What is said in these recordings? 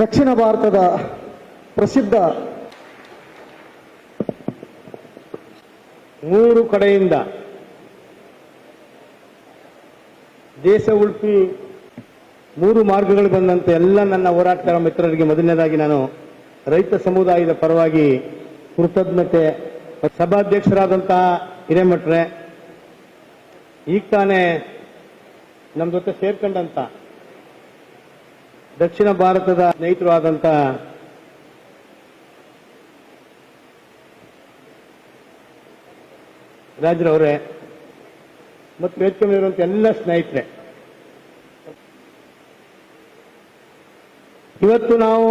ದಕ್ಷಿಣ ಭಾರತದ ಪ್ರಸಿದ್ಧ ಮೂರು ಕಡೆಯಿಂದ ದೇಶ ಉಳ್ಪಿ ಮೂರು ಮಾರ್ಗಗಳು ಬಂದಂತೆ ಎಲ್ಲ ನನ್ನ ಹೋರಾಟಗಾರ ಮಿತ್ರರಿಗೆ ಮೊದಲನೇದಾಗಿ ನಾನು ರೈತ ಸಮುದಾಯದ ಪರವಾಗಿ ಕೃತಜ್ಞತೆ, ಸಭಾಧ್ಯಕ್ಷರಾದಂತಹ ಹಿರೇಮಠ್ರೆ. ಈಗ ತಾನೇ ನಮ್ಮ ಜೊತೆ ಸೇರ್ಕೊಂಡಂತ ದಕ್ಷಿಣ ಭಾರತದ ಸ್ನೇಹಿತರು ಆದಂತ ರಾಜ್ರವರೇ, ಮತ್ತು ವೇದಿಕೆ ಎಲ್ಲ ಸ್ನೇಹಿತರೆ, ಇವತ್ತು ನಾವು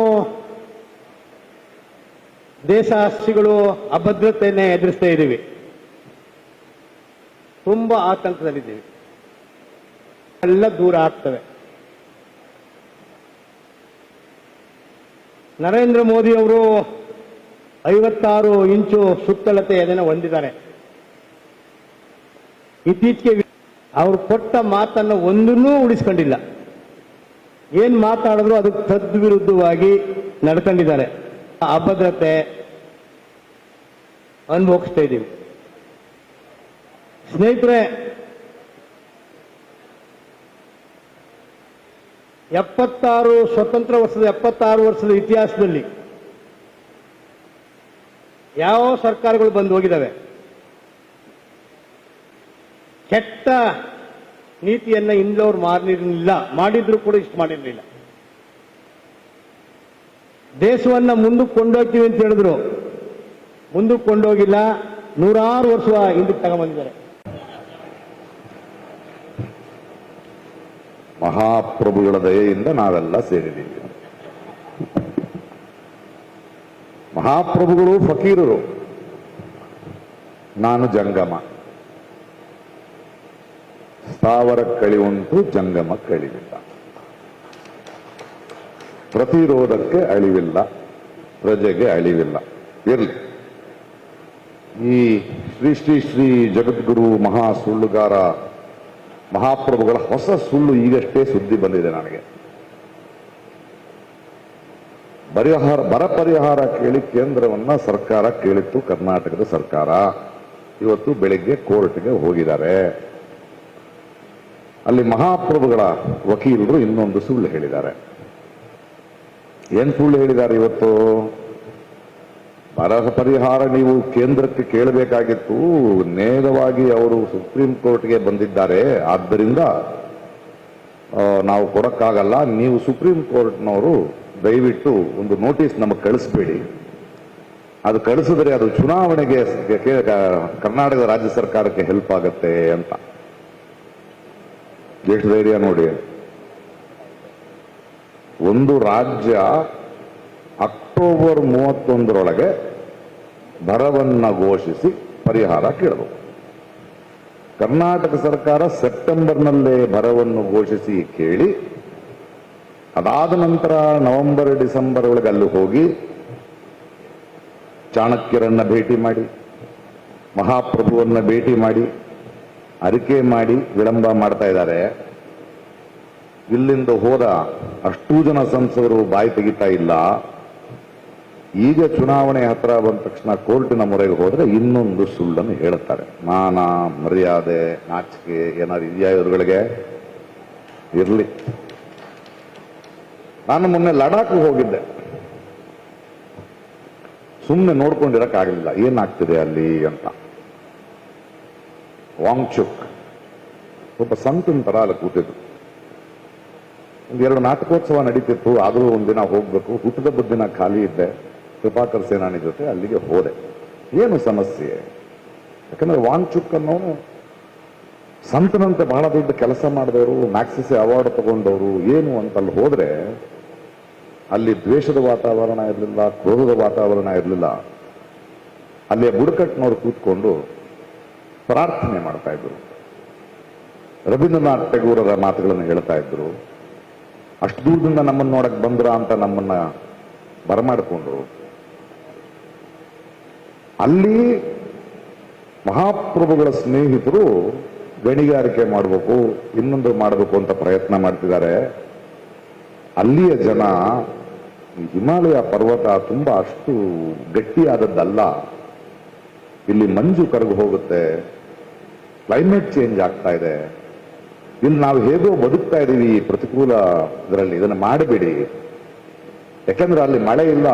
ದೇಶ ಆಸ್ತಿಗಳು ಅಭದ್ರತೆಯನ್ನೇ ಎದುರಿಸ್ತಾ ಇದ್ದೀವಿ. ತುಂಬಾ ಆತಂಕದಲ್ಲಿದ್ದೀವಿ. ಎಲ್ಲ ದೂರ ಆಗ್ತವೆ. ನರೇಂದ್ರ ಮೋದಿ ಅವರು ಐವತ್ತಾರು ಇಂಚು ಸುತ್ತಳತೆ ಅದನ್ನು ಹೊಂದಿದ್ದಾರೆ. ಇತ್ತೀಚೆಗೆ ಅವರು ಕೊಟ್ಟ ಮಾತನ್ನು ಒಂದನ್ನೂ ಉಳಿಸ್ಕೊಂಡಿಲ್ಲ. ಏನ್ ಮಾತಾಡಿದ್ರು ಅದಕ್ಕೆ ತದ್ವಿರುದ್ಧವಾಗಿ ನಡ್ಕೊಂಡಿದ್ದಾರೆ. ಅಭದ್ರತೆ ಅನುಭವಿಸ್ತಾ ಇದ್ದೀವಿ. ಸ್ನೇಹಿತರೆ ಎಪ್ಪತ್ತಾರು ಸ್ವತಂತ್ರ ವರ್ಷದ ಎಪ್ಪತ್ತಾರು ವರ್ಷದ ಇತಿಹಾಸದಲ್ಲಿ ಯಾವ ಸರ್ಕಾರಗಳು ಬಂದು ಹೋಗಿದ್ದಾವೆ? ಕೆಟ್ಟ ನೀತಿಯನ್ನ ಇಂದವ್ರು ಮಾಡಿರಲಿಲ್ಲ ಮಾಡಿದ್ರು ಕೂಡ ಇಷ್ಟು ಮಾಡಿರಲಿಲ್ಲ. ದೇಶವನ್ನ ಮುಂದಕ್ಕೆ ಕೊಂಡೋಗ್ತೀವಿ ಅಂತ ಹೇಳಿದ್ರು. ಮುಂದಕ್ಕೆ ಕೊಂಡೋಗಿಲ್ಲ. ನೂರಾರು ವರ್ಷ ಹಿಂದಕ್ಕೆ ತಗೊಂಬಂದಿದ್ದಾರೆ. ಮಹಾಪ್ರಭುಗಳ ದಯೆಯಿಂದ ನಾವೆಲ್ಲ ಸೇರಿದ್ದೀವಿ. ಮಹಾಪ್ರಭುಗಳು ಫಕೀರರು. ನಾನು ಜಂಗಮ. ಸ್ಥಾವರ ಕಳಿವುಂಟು ಜಂಗಮ ಕಳಿವಿಲ್ಲ. ಪ್ರತಿರೋಧಕ್ಕೆ ಅಳಿವಿಲ್ಲ, ಪ್ರಜೆಗೆ ಅಳಿವಿಲ್ಲ. ಇರಲಿ. ಈ ಶ್ರೀ ಶ್ರೀ ಶ್ರೀ ಜಗದ್ಗುರು ಮಹಾ ಸುಳ್ಳುಗಾರ ಮಹಾಪ್ರಭುಗಳ ಹೊಸ ಸುಳ್ಳು ಈಗಷ್ಟೇ ಸುದ್ದಿ ಬಂದಿದೆ ನನಗೆ. ಪರಿಹಾರ, ಬರ ಪರಿಹಾರ ಕೇಳಿ ಕೇಂದ್ರವನ್ನ ಸರ್ಕಾರ ಕೇಳಿತ್ತು, ಕರ್ನಾಟಕದ ಸರ್ಕಾರ. ಇವತ್ತು ಬೆಳಿಗ್ಗೆ ಕೋರ್ಟ್ಗೆ ಹೋಗಿದ್ದಾರೆ. ಅಲ್ಲಿ ಮಹಾಪ್ರಭುಗಳ ವಕೀಲರು ಇನ್ನೊಂದು ಸುಳ್ಳು ಹೇಳಿದ್ದಾರೆ. ಏನ್ ಸುಳ್ಳು ಹೇಳಿದ್ದಾರೆ ಇವತ್ತು? ಬರ ಪರಿಹಾರ ನೀವು ಕೇಂದ್ರಕ್ಕೆ ಕೇಳಬೇಕಾಗಿತ್ತು. ನೇರವಾಗಿ ಅವರು ಸುಪ್ರೀಂ ಕೋರ್ಟ್ಗೆ ಬಂದಿದ್ದಾರೆ. ಆದ್ದರಿಂದ ನಾವು ಕೊಡಕ್ಕಾಗಲ್ಲ. ನೀವು ಸುಪ್ರೀಂ ಕೋರ್ಟ್ನವರು ದಯವಿಟ್ಟು ಒಂದು ನೋಟಿಸ್ ನಮಗೆ ಕಳಿಸ್ಬೇಡಿ. ಅದು ಕಳಿಸಿದ್ರೆ ಅದು ಚುನಾವಣೆಗೆ ಕೆ- ಕೆ- ಕರ್ನಾಟಕದ ರಾಜ್ಯ ಸರ್ಕಾರಕ್ಕೆ ಹೆಲ್ಪ್ ಆಗತ್ತೆ ಅಂತ. ಎಷ್ಟು ಧೈರ್ಯ ನೋಡಿ. ಒಂದು ರಾಜ್ಯ ಅಕ್ಟೋಬರ್ ಮೂವತ್ತೊಂದರೊಳಗೆ ಬರವನ್ನ ಘೋಷಿಸಿ ಪರಿಹಾರ ಕೇಳಬೇಕು. ಕರ್ನಾಟಕ ಸರ್ಕಾರ ಸೆಪ್ಟೆಂಬರ್ನಲ್ಲೇ ಬರವನ್ನು ಘೋಷಿಸಿ ಕೇಳಿ, ಅದಾದ ನಂತರ ನವೆಂಬರ್, ಡಿಸೆಂಬರ್ ಒಳಗೆ ಅಲ್ಲಿ ಹೋಗಿ ಚಾಣಕ್ಯರನ್ನ ಭೇಟಿ ಮಾಡಿ, ಮಹಾಪ್ರಭುವನ್ನ ಭೇಟಿ ಮಾಡಿ, ಅರಿಕೆ ಮಾಡಿ ವಿಳಂಬ ಮಾಡ್ತಾ ಇದ್ದಾರೆ. ಇಲ್ಲಿಂದ ಹೋದ ಅಷ್ಟೂ ಜನ ಸಂಸದರು ಬಾಯಿ ತೆಗಿತಾ ಇಲ್ಲ. ಈಗ ಚುನಾವಣೆ ಹತ್ರ ಬಂದ ತಕ್ಷಣ ಕೋರ್ಟಿನ ಮೊರೆಗೆ ಹೋದ್ರೆ ಇನ್ನೊಂದು ಸುಳ್ಳನ್ನು ಹೇಳುತ್ತಾರೆ. ಮಾನ, ಮರ್ಯಾದೆ, ನಾಚಿಕೆ, ಏನಾದ್ರು ಇದೆಯಾ ಇವರುಗಳಿಗೆ? ಇರಲಿ. ನಾನು ಮೊನ್ನೆ ಲಡಾಖ್ ಹೋಗಿದ್ದೆ. ಸುಮ್ಮನೆ ನೋಡ್ಕೊಂಡಿರೋಕ್ಕಾಗಲಿಲ್ಲ. ಏನಾಗ್ತಿದೆ ಅಲ್ಲಿ ಅಂತ. ವಾಂಗ್ಚುಕ್. ಒಬ್ಬ ಸಂತನ ತರ ಅಲ್ಲಿ ಕೂತಿದ್ರು ಒಂದೆರಡು ನಾಟಕೋತ್ಸವ ನಡೀತಿತ್ತು. ಆದರೂ ಒಂದಿನ ಹೋಗ್ಬೇಕು. ಹುಟ್ಟದ ದಿನ ಖಾಲಿ ಇದ್ದೆ. ಕೃಪಾಕರ್ ಸೇನಾನಿ ಜೊತೆ ಅಲ್ಲಿಗೆ ಹೋದೆ. ಏನು ಸಮಸ್ಯೆ? ಯಾಕಂದ್ರೆ ವಾಂಗ್ಚುಕ್ ಅನ್ನೋನು ಸಂತನಂತೆ ಬಹಳ ದೊಡ್ಡ ಕೆಲಸ ಮಾಡಿದವರು, ಮ್ಯಾಕ್ಸಿಸೆ ಅವಾರ್ಡ್ ತಗೊಂಡವರು, ಏನು ಅಂತ ಅಲ್ಲಿ ಹೋದ್ರೆ ಅಲ್ಲಿ ದ್ವೇಷದ ವಾತಾವರಣ ಇರಲಿಲ್ಲ, ಕ್ರೋಧದ ವಾತಾವರಣ ಇರಲಿಲ್ಲ. ಅಲ್ಲಿಯ ಬುಡಕಟ್ಟಿನವರು ಕೂತ್ಕೊಂಡು ಪ್ರಾರ್ಥನೆ ಮಾಡ್ತಾ ಇದ್ರು. ರವೀಂದ್ರನಾಥ್ ಟೆಗೂರರ ಮಾತುಗಳನ್ನು ಹೇಳ್ತಾ ಇದ್ರು. ಅಷ್ಟು ದೂರದಿಂದ ನಮ್ಮನ್ನು ನೋಡಕ್ ಬಂದ್ರ ಅಂತ ನಮ್ಮನ್ನ ಬರಮಾಡಿಕೊಂಡ್ರು. ಅಲ್ಲಿ ಮಹಾಪ್ರಭುಗಳ ಸ್ನೇಹಿತರು ಗಣಿಗಾರಿಕೆ ಮಾಡಬೇಕು, ಇನ್ನೊಂದು ಮಾಡಬೇಕು ಅಂತ ಪ್ರಯತ್ನ ಮಾಡ್ತಿದ್ದಾರೆ. ಅಲ್ಲಿಯ ಜನ ಹಿಮಾಲಯ ಪರ್ವತ ತುಂಬಾ ಅಷ್ಟು ಗಟ್ಟಿಯಾದದ್ದಲ್ಲ. ಇಲ್ಲಿ ಮಂಜು ಕರಗು ಹೋಗುತ್ತೆ, ಕ್ಲೈಮೇಟ್ ಚೇಂಜ್ ಆಗ್ತಾ ಇದೆ. ಇಲ್ಲಿ ನಾವು ಹೇಗೋ ಬದುಕ್ತಾ ಇದ್ದೀವಿ ಪ್ರತಿಕೂಲ ಇದರಲ್ಲಿ, ಇದನ್ನು ಮಾಡಬೇಡಿ. ಯಾಕಂದ್ರೆ ಅಲ್ಲಿ ಮಳೆ ಇಲ್ಲ.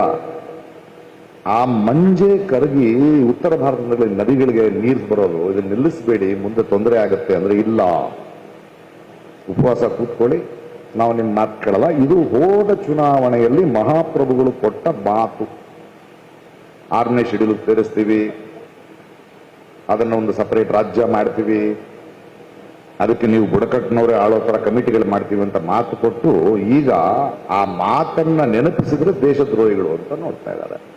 ಆ ಮಂಜೆ ಕರಗಿ ಉತ್ತರ ಭಾರತದಲ್ಲಿ ನದಿಗಳಿಗೆ ನೀರು ಬರೋದು, ಇದನ್ನ ನಿಲ್ಲಿಸಬೇಡಿ, ಮುಂದೆ ತೊಂದರೆ ಆಗುತ್ತೆ ಅಂದ್ರೆ ಇಲ್ಲ. ಉಪವಾಸ ಕೂತ್ಕೊಳ್ಳಿ. ನಾವು ನಿಮ್ಮ ಮಾತು ಕೇಳಲ್ಲ. ಇದು ಹೋದ ಚುನಾವಣೆಯಲ್ಲಿ ಮಹಾಪ್ರಭುಗಳು ಕೊಟ್ಟ ಮಾತು. ಆರನೇ ಶೆಡ್ಯೂಲ್ ಸೇರಿಸ್ತೀವಿ. ಅದನ್ನ ಒಂದು ಸಪರೇಟ್ ರಾಜ್ಯ ಮಾಡ್ತೀವಿ. ಅದಕ್ಕೆ ನೀವು ಬುಡಕಟ್ಟಿನವರೇ ಆಳೋ ತರ ಕಮಿಟಿಗಳು ಮಾಡ್ತೀವಿ ಅಂತ ಮಾತು ಕೊಟ್ಟು ಈಗ ಆ ಮಾತನ್ನ ನೆನಪಿಸಿದ್ರೆ ದೇಶದ್ರೋಹಿಗಳು ಅಂತ ನೋಡ್ತಾ ಇದ್ದಾರೆ.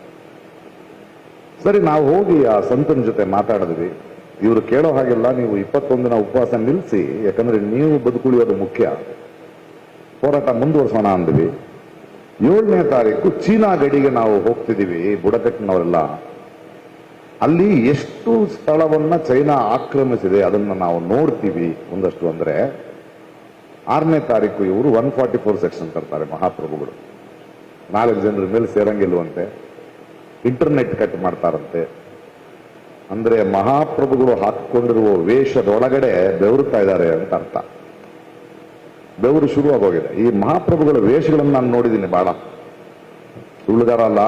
ಸರಿ, ನಾವು ಹೋಗಿ ಆ ಸಂತನ ಜೊತೆ ಮಾತಾಡಿದ್ವಿ. ಇವರು ಕೇಳೋ ಹಾಗೆಲ್ಲ ನೀವು ಇಪ್ಪತ್ತೊಂದಿನ ಉಪವಾಸ ನಿಲ್ಲಿಸಿ ಯಾಕಂದ್ರೆ ನೀವು ಬದುಕುಳಿಯೋದು ಮುಖ್ಯ. ಹೋರಾಟ ಮುಂದುವರ್ಸೋಣ ಅಂದ್ವಿ. ಏಳನೇ ತಾರೀಕು ಚೀನಾ ಗಡಿಗೆ ನಾವು ಹೋಗ್ತಿದ್ದೀವಿ, ಬುಡಕಟ್ಟಿನವರೆಲ್ಲ. ಅಲ್ಲಿ ಎಷ್ಟು ಸ್ಥಳವನ್ನ ಚೈನಾ ಆಕ್ರಮಿಸಿದೆ ಅದನ್ನ ನಾವು ನೋಡ್ತೀವಿ ಒಂದಷ್ಟು ಅಂದ್ರೆ. ಆರನೇ ತಾರೀಕು ಇವರು ಒನ್ ಫಾರ್ಟಿ ಫೋರ್ ಸೆಕ್ಷನ್ ತರ್ತಾರೆ ಮಹಾಪ್ರಭುಗಳು. ನಾಲ್ಕು ಜನರ ಮೇಲೆ ಸೇರಂಗಿಲ್ವಂತೆ. ಇಂಟರ್ನೆಟ್ ಕಟ್ ಮಾಡ್ತಾರಂತೆ. ಅಂದ್ರೆ ಮಹಾಪ್ರಭುಗಳು ಹಾಕಿಕೊಂಡಿರುವ ವೇಷದೊಳಗಡೆ ಬೆವರುತ್ತಾ ಇದ್ದಾರೆ ಅಂತ ಅರ್ಥ. ಬೆವರು ಶುರುವಾಗೋಗಿದೆ ಈ ಮಹಾಪ್ರಭುಗಳ ವೇಷಗಳನ್ನು ನಾನು ನೋಡಿದ್ದೀನಿ ಬಹಳ. ಸುಳ್ಳುಗಾರ ಅಲ್ಲ.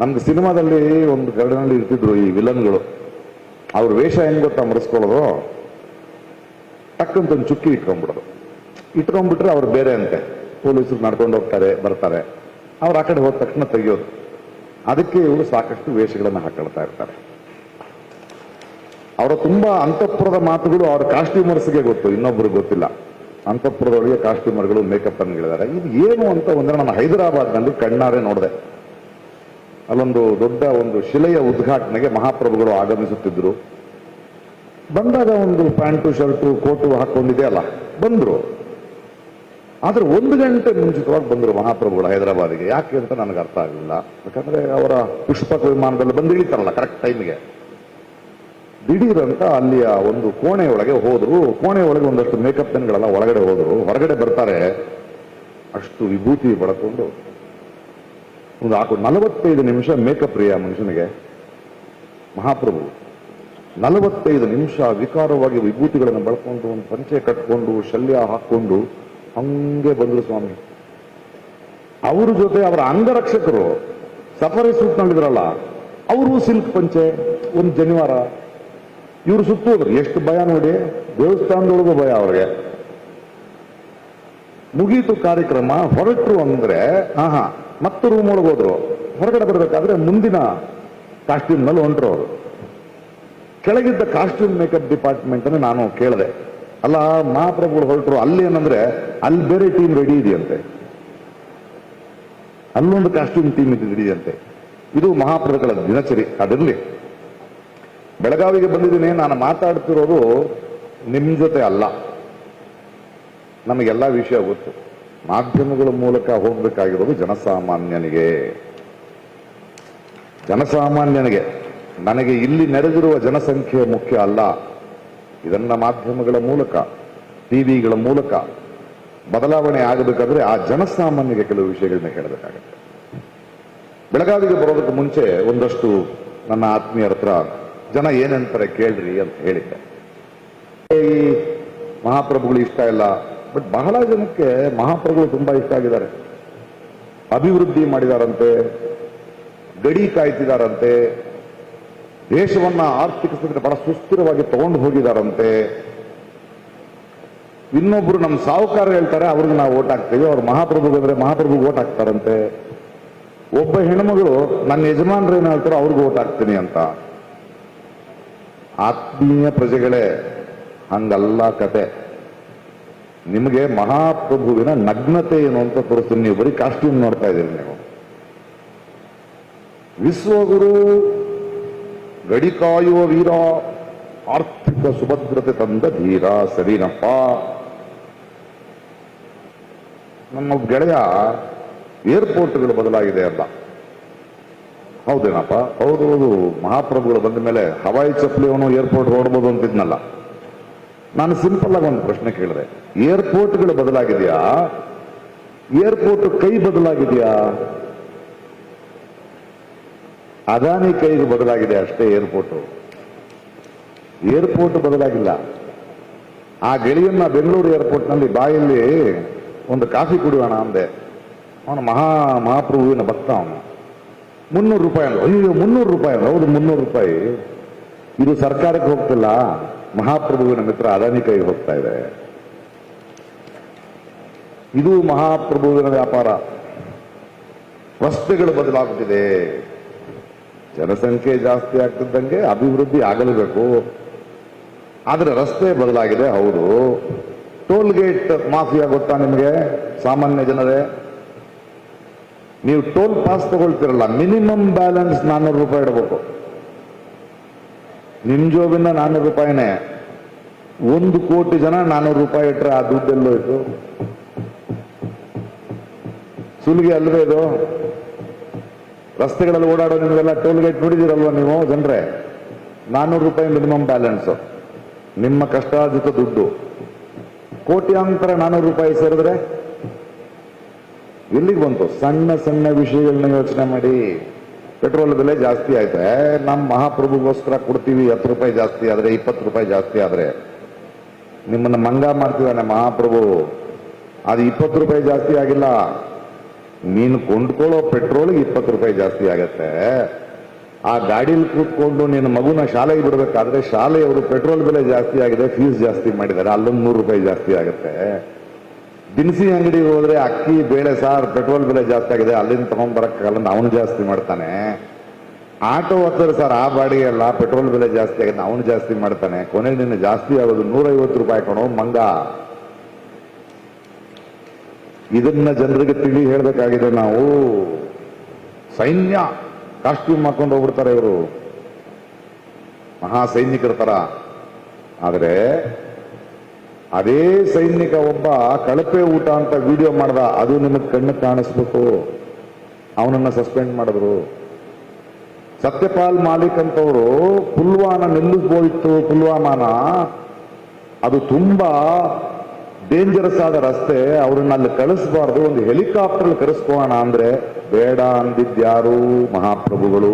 ನಮ್ದು ಸಿನಿಮಾದಲ್ಲಿ ಒಂದು ಗರಡಿನಲ್ಲಿ ಇರ್ತಿದ್ರು ಈ ವಿಲನ್ಗಳು. ಅವ್ರ ವೇಷ ಹೆಂಗ್ ಗೊತ್ತಾ ಮರೆಸ್ಕೊಳ್ಳೋದು? ಟಕ್ಕಂತ ಒಂದು ಚುಕ್ಕಿ ಇಟ್ಕೊಂಡ್ಬಿಡೋದು. ಇಟ್ಕೊಂಡ್ಬಿಟ್ರೆ ಅವ್ರು ಬೇರೆ ಅಂತೆ. ಪೊಲೀಸರು ನಡ್ಕೊಂಡು ಹೋಗ್ತಾರೆ, ಬರ್ತಾರೆ. ಅವ್ರು ಆ ಕಡೆ ಹೋದ ತಕ್ಷಣ ತೆಗಿಯೋದು. ಅದಕ್ಕೆ ಇವರು ಸಾಕಷ್ಟು ವೇಷಗಳನ್ನು ಹಾಕೊಳ್ತಾ ಇರ್ತಾರೆ. ಅವರ ತುಂಬಾ ಅಂತಃಪುರದ ಮಾತುಗಳು ಅವ್ರ ಕಾಸ್ಟ್ಯೂಮರ್ಸ್ಗೆ ಗೊತ್ತು ಇನ್ನೊಬ್ಬರು ಗೊತ್ತಿಲ್ಲ. ಅಂತಃಪುರದೊಳಗೆ ಕಾಸ್ಟ್ಯೂಮರ್ಗಳು ಮೇಕಪ್ ಅನ್ಗಳಿದ್ದಾರೆ ಇದು ಏನು ಅಂತ ಒಂದ್ರೆ ನಾನು ಹೈದರಾಬಾದ್ನಲ್ಲಿ ಕಣ್ಣಾರೆ ನೋಡಿದೆ. ಅಲ್ಲೊಂದು ದೊಡ್ಡ ಒಂದು ಶಿಲೆಯ ಉದ್ಘಾಟನೆಗೆ ಮಹಾಪ್ರಭುಗಳು ಆಗಮಿಸುತ್ತಿದ್ರು. ಬಂದಾಗ ಒಂದು ಪ್ಯಾಂಟು, ಶರ್ಟು, ಕೋಟು ಹಾಕೊಂಡಿದೆ ಅಲ್ಲ, ಬಂದ್ರು. ಆದ್ರೆ ಒಂದು ಗಂಟೆ ಮುಂಚಿತವಾಗಿ ಬಂದರು ಮಹಾಪ್ರಭುಗಳು ಹೈದರಾಬಾದಿಗೆ. ಯಾಕೆ ಅಂತ ನನಗೆ ಅರ್ಥ ಆಗಲಿಲ್ಲ ಯಾಕಂದ್ರೆ ಅವರ ಪುಷ್ಪಕ ವಿಮಾನದಲ್ಲಿ ಬಂದು ಇಳಿತಾರಲ್ಲ ಕರೆಕ್ಟ್ ಟೈಮ್ಗೆ ದಿಢೀರಂತ ಅಲ್ಲಿಯ ಒಂದು ಕೋಣೆಯೊಳಗೆ ಹೋದರು. ಕೋಣೆಯೊಳಗೆ ಒಂದಷ್ಟು ಮೇಕಪ್ ಪೆನ್ಗಳೆಲ್ಲ ಒಳಗಡೆ ಹೋದರು. ಹೊರಗಡೆ ಬರ್ತಾರೆ. ಅಷ್ಟು ವಿಭೂತಿ ಬಳಕೊಂಡು ಒಂದು ಹಾಕು, ನಲವತ್ತೈದು ನಿಮಿಷ ಮೇಕಪ್ ಪ್ರಿಯ ಮನುಷ್ಯನಿಗೆ. ಮಹಾಪ್ರಭು, ನಲವತ್ತೈದು ನಿಮಿಷ ವಿಕಾರವಾಗಿ ವಿಭೂತಿಗಳನ್ನು ಬಳಕೊಂಡು ಒಂದು ಪಂಚೆ ಕಟ್ಕೊಂಡು, ಶಲ್ಯ ಹಾಕೊಂಡು ಹಂಗೆ ಬಂದ್ರು ಸ್ವಾಮಿ. ಅವ್ರ ಜೊತೆ ಅವರ ಅಂಗರಕ್ಷಕರು ಸಫಾರಿ ಸೂಟ್ ನಲ್ಲಿದ್ರಲ್ಲ ಅವರು ಸಿಲ್ಕ್ ಪಂಚೆ, ಒಂದು ಜನಿವಾರ. ಇವರು ಸುತ್ತೋದ್ರು, ಎಷ್ಟು ಭಯ ನೋಡಿ, ದೇವಸ್ಥಾನದೊಳಗೂ ಭಯ ಅವ್ರಿಗೆ. ಮುಗೀತು ಕಾರ್ಯಕ್ರಮ, ಹೊರಟರು ಅಂದ್ರೆ ಹಾ ಮತ್ತೆ ರೂಮ್ ಒಳಗೆ ಹೋದ್ರು. ಹೊರಗಡೆ ಬರಬೇಕಾದ್ರೆ ಮುಂದಿನ ಕಾಸ್ಟ್ಯೂಮ್ನಲ್ಲಿ ಹೊಂಟ್ರು ಅವರು. ಕೆಳಗಿದ್ದ ಕಾಸ್ಟ್ಯೂಮ್ ಮೇಕಪ್ ಡಿಪಾರ್ಟ್ಮೆಂಟ್ ಅನ್ನು ನಾನು ಕೇಳಿದೆ. ಅಲ್ಲ, ಮಹಾಪ್ರಭುಗಳು ಹೊರಟರು. ಅಲ್ಲಿ ಏನಂದ್ರೆ, ಅಲ್ಲಿ ಬೇರೆ ಟೀಮ್ ರೆಡಿ ಇದೆಯಂತೆ. ಅಲ್ಲೊಂದು ಕಾಸ್ಟ್ಯೂಮ್ ಟೀಮ್ ಇದೆಯಂತೆ ಇದು ಮಹಾಪ್ರಭುಗಳ ದಿನಚರಿ. ಅದಿರಲಿ. ಬೆಳಗಾವಿಗೆ ಬಂದಿದ್ದೀನಿ, ನಾನು ಮಾತಾಡ್ತಿರೋದು ನಿಮ್ಮ ಜೊತೆ ಅಲ್ಲ. ನಮಗೆಲ್ಲ ವಿಷಯ ಗೊತ್ತು. ಮಾಧ್ಯಮಗಳ ಮೂಲಕ ಹೋಗ್ಬೇಕಾಗಿರೋದು ಜನಸಾಮಾನ್ಯನಿಗೆ. ಜನಸಾಮಾನ್ಯನಿಗೆ. ನನಗೆ ಇಲ್ಲಿ ನೆರೆದಿರುವ ಜನಸಂಖ್ಯೆ ಮುಖ್ಯ ಅಲ್ಲ. ಇದನ್ನ ಮಾಧ್ಯಮಗಳ ಮೂಲಕ ಟಿವಿಗಳ ಮೂಲಕ ಬದಲಾವಣೆ ಆಗಬೇಕಾದ್ರೆ ಆ ಜನಸಾಮಾನ್ಯರಿಗೆ ಕೆಲವು ವಿಷಯಗಳನ್ನ ಹೇಳಬೇಕಾಗತ್ತೆ. ಬೆಳಗಾವಿಗೆ ಬರೋದಕ್ಕೆ ಮುಂಚೆ ಒಂದಷ್ಟು ನನ್ನ ಆತ್ಮೀಯರ ಹತ್ರ, ಜನ ಏನಂತಾರೆ ಕೇಳ್ರಿ ಅಂತ ಹೇಳಿದ್ದೆ. ಈ ಮಹಾಪ್ರಭುಗಳು ಇಷ್ಟ ಇಲ್ಲ. ಬಟ್ ಬಹಳ ಜನಕ್ಕೆ ಮಹಾಪ್ರಭುಗಳು ತುಂಬಾ ಇಷ್ಟ ಆಗಿದ್ದಾರೆ. ಅಭಿವೃದ್ಧಿ ಮಾಡಿದಾರಂತೆ, ಗಡಿ ಕಾಯ್ತಿದಾರಂತೆ ದೇಶವನ್ನ ಆರ್ಥಿಕ ಸ್ಥಿತಿ ಬಹಳ ಸುಸ್ಥಿರವಾಗಿ ತಗೊಂಡು ಹೋಗಿದಾರಂತೆ. ಇನ್ನೊಬ್ರು ನಮ್ಮ ಸಾಹುಕಾರ ಹೇಳ್ತಾರೆ, ಅವ್ರಿಗೆ ನಾವು ಓಟ್ ಹಾಕ್ತೀವಿ. ಅವ್ರು ಮಹಾಪ್ರಭು ಬಂದ್ರೆ ಮಹಾಪ್ರಭುಗೆ ಓಟ್ ಹಾಕ್ತಾರಂತೆ. ಒಬ್ಬ ಹೆಣ್ಮಗಳು, ನನ್ನ ಯಜಮಾನ್ರು ಏನು ಹೇಳ್ತಾರೋ ಅವ್ರಿಗೆ ಓಟ್ ಹಾಕ್ತೀನಿ ಅಂತ. ಆತ್ಮೀಯ ಪ್ರಜೆಗಳೇ, ಹಂಗಲ್ಲ ಕತೆ. ನಿಮಗೆ ಮಹಾಪ್ರಭುವಿನ ನಗ್ನತೆ ಏನು ಅಂತ ತೋರಿಸ್ತೀನಿ. ನೀವು ಬರೀ ಕಾಸ್ಟ್ಯೂಮ್ ನೋಡ್ತಾ ಇದ್ದೀರಿ ನೀವು. ವಿಶ್ವಗುರು ಗಡಿ ಕಾಯುವ ವೀರ, ಆರ್ಥಿಕ ಸುಭದ್ರತೆ ತಂದ ಧೀರ ಸರಿನಪ್ಪ. ನಮ್ಮ ಗೆಳೆಯ ಏರ್ಪೋರ್ಟ್ಗಳು ಬದಲಾಗಿದೆ ಅಲ್ಲ ಹೌದೇನಪ್ಪ? ಹೌದು ಹೌದು. ಮಹಾಪ್ರಭುಗಳು ಬಂದ ಮೇಲೆ ಹವಾಯಿ ಚಪ್ಪಲಿ ಅವನು ಏರ್ಪೋರ್ಟ್ ಓಡ್ಬೋದು ಅಂತಿದ್ನಲ್ಲ. ನಾನು ಸಿಂಪಲ್ ಆಗಿ ಒಂದು ಪ್ರಶ್ನೆ ಕೇಳಿದೆ. ಏರ್ಪೋರ್ಟ್ಗಳು ಬದಲಾಗಿದೆಯಾ? ಏರ್ಪೋರ್ಟ್ ಕೈ ಬದಲಾಗಿದೆಯಾ? ಅದಾನಿ ಕೈಗೆ ಬದಲಾಗಿದೆ ಅಷ್ಟೇ ಏರ್ಪೋರ್ಟು ಏರ್ಪೋರ್ಟ್ ಬದಲಾಗಿಲ್ಲ. ಆ ಗೆಳೆಯನ್ನ ಬೆಂಗಳೂರು ಏರ್ಪೋರ್ಟ್ನಲ್ಲಿ ಬಾಯಲ್ಲಿ ಒಂದು ಕಾಫಿ ಕುಡಿಯೋಣ ಅಂದೆ. ಅವನು ಮಹಾ ಮಹಾಪ್ರಭುವಿನ ಭಕ್ತ ಅವನು. ಮುನ್ನೂರು ರೂಪಾಯಿ ಅಂದ್ರು ಅಯ್ಯೋ, ಮುನ್ನೂರು ರೂಪಾಯಿ ಅಂದ್ರೆ ಹೌದು, ಮುನ್ನೂರು ರೂಪಾಯಿ. ಇದು ಸರ್ಕಾರಕ್ಕೆ ಹೋಗ್ತಿಲ್ಲ. ಮಹಾಪ್ರಭುವಿನ ಮಿತ್ರ ಅದಾನಿ ಕೈಗೆ ಹೋಗ್ತಾ ಇದೆ. ಇದು ಮಹಾಪ್ರಭುವಿನ ವ್ಯಾಪಾರ. ರಸ್ತೆಗಳು ಬದಲಾಗುತ್ತಿದೆ ಜನಸಂಖ್ಯೆ ಜಾಸ್ತಿ ಆಗ್ತಿದ್ದಂಗೆ ಅಭಿವೃದ್ಧಿ ಆಗಲೇಬೇಕು. ಆದರೆ ರಸ್ತೆ ಬದಲಾಗಿದೆ, ಹೌದು. ಟೋಲ್ ಗೇಟ್ ಮಾಫಿಯಾ ಗೊತ್ತಾ ನಿಮಗೆ? ಸಾಮಾನ್ಯ ಜನರೇ. ನೀವು ಟೋಲ್ ಪಾಸ್ ತಗೊಳ್ತಿರಲ್ಲ, ಮಿನಿಮಮ್ ಬ್ಯಾಲೆನ್ಸ್ ನಾನ್ನೂರು ರೂಪಾಯಿ ಇಡಬೇಕು. ನಿಮ್ಮ ಜೋಬಿಂದ ನಾನ್ನೂರು ರೂಪಾಯಿನೇ. ಒಂದು ಕೋಟಿ ಜನ ನಾನ್ನೂರು ರೂಪಾಯಿ ಇಟ್ರೆ ಆ ದುಡ್ಡೆಲ್ಲೋಯ್ತು. ಸುಲಿಗೆ ಅಲ್ವೇ ಇದು? ರಸ್ತೆಗಳಲ್ಲಿ ಓಡಾಡೋ ನಿಮಗೆಲ್ಲ ಟೋಲ್ ಗೇಟ್ ನೋಡಿದಿರಲ್ವ ನೀವು, ಜನರೇ? ನಾನ್ನೂರು ರೂಪಾಯಿ ಮಿನಿಮಮ್ ಬ್ಯಾಲೆನ್ಸ್ ನಿಮ್ಮ ಕಷ್ಟಾರ್ಜಿತ ದುಡ್ಡು. ಕೋಟ್ಯಾಂತರ ನಾನ್ನೂರು ರೂಪಾಯಿ ಸೇರಿದ್ರೆ ಎಲ್ಲಿಗೆ ಬಂತು? ಸಣ್ಣ ಸಣ್ಣ ವಿಷಯಗಳನ್ನ ಯೋಚನೆ ಮಾಡಿ. ಪೆಟ್ರೋಲ್ ಬೆಲೆ ಜಾಸ್ತಿ ಆಯ್ತು. ನಮ್ಮ ಮಹಾಪ್ರಭುಗೋಸ್ಕರ ಕೊಡ್ತೀವಿ ಹತ್ತು ರೂಪಾಯಿ ಜಾಸ್ತಿ ಆದ್ರೆ, ಇಪ್ಪತ್ತು ರೂಪಾಯಿ ಜಾಸ್ತಿ ಆದ್ರೆ. ನಿಮ್ಮನ್ನ ಮಂಗ ಮಾಡ್ತಿದ್ದಾನೆ ಮಹಾಪ್ರಭು. ಅದು ಇಪ್ಪತ್ತು ರೂಪಾಯಿ ಜಾಸ್ತಿ ಆಗಿಲ್ಲ. ನೀನು ಕೊಂಡ್ಕೊಳ್ಳೋ ಪೆಟ್ರೋಲ್ ಇಪ್ಪತ್ತು ರೂಪಾಯಿ ಜಾಸ್ತಿ ಆಗತ್ತೆ. ಆ ಗಾಡಿಲಿ ಕೂತ್ಕೊಂಡು ನಿನ್ನ ಮಗುನ ಶಾಲೆಗೆ ಬಿಡಬೇಕಾದ್ರೆ ಶಾಲೆಯವರು ಪೆಟ್ರೋಲ್ ಬೆಲೆ ಜಾಸ್ತಿ ಆಗಿದೆ, ಫೀಸ್ ಜಾಸ್ತಿ ಮಾಡಿದ್ದಾರೆ, ಅಲ್ಲೊಂದು ನೂರು ರೂಪಾಯಿ ಜಾಸ್ತಿ ಆಗುತ್ತೆ. ದಿನಸಿ ಅಂಗಡಿಗೆ ಹೋದ್ರೆ ಅಕ್ಕಿ, ಬೇಳೆ, ಸಾರ್ ಪೆಟ್ರೋಲ್ ಬೆಲೆ ಜಾಸ್ತಿ ಆಗಿದೆ, ಅಲ್ಲಿಂದ ತಗೊಂಡ್ ಬರಕ್ಕಾಗಲ್ಲ, ಅವನು ಜಾಸ್ತಿ ಮಾಡ್ತಾನೆ. ಆಟೋ ಓದ್ತಾರೆ ಸರ್, ಆ ಬಾಡಿಗೆ ಅಲ್ಲ ಪೆಟ್ರೋಲ್ ಬೆಲೆ ಜಾಸ್ತಿ ಆಗಿದೆ, ಅವನು ಜಾಸ್ತಿ ಮಾಡ್ತಾನೆ. ಕೊನೆಗೆ ನಿನ್ನ ಜಾಸ್ತಿ ಆಗೋದು ನೂರೈವತ್ತು ರೂಪಾಯಿ ಕಣೋ ಮಂಗ. ಇದನ್ನ ಜನರಿಗೆ ತಿಳಿ ಹೇಳಬೇಕಾಗಿದೆ ನಾವು. ಸೈನ್ಯ ಕಾಸ್ಟ್ಯೂಮ್ ಹಾಕೊಂಡು ಹೋಗ್ಬಿಡ್ತಾರೆ ಇವರು. ಮಹಾ ಸೈನಿಕರ ತರ. ಆದರೆ ಅದೇ ಸೈನಿಕ ಒಬ್ಬ ಕಳಪೆ ಊಟ ಅಂತ ವಿಡಿಯೋ ಮಾಡ್ದ, ಅದು ನಿಮಗೆ ಕಣ್ಣು ಕಾಣಿಸ್ಬೇಕು. ಅವನನ್ನ ಸಸ್ಪೆಂಡ್ ಮಾಡಿದ್ರು. ಸತ್ಯಪಾಲ್ ಮಾಲಿಕ್ ಅಂತವರು ಪುಲ್ವಾನ ನಿಲ್ಲಿಸ್ಬೋದಿತ್ತು, ಪುಲ್ವಾಮಾನ. ಅದು ತುಂಬಾ ಡೇಂಜರಸ್ ಆದ ರಸ್ತೆ, ಅವ್ರನ್ನ ಅಲ್ಲಿ ಕಳಿಸ್ಬಾರ್ದು, ಒಂದು ಹೆಲಿಕಾಪ್ಟರ್ ಕರೆಸ್ಕೋಣ ಅಂದ್ರೆ ಬೇಡ ಅಂದಿದ್ಯಾರು ಮಹಾಪ್ರಭುಗಳು.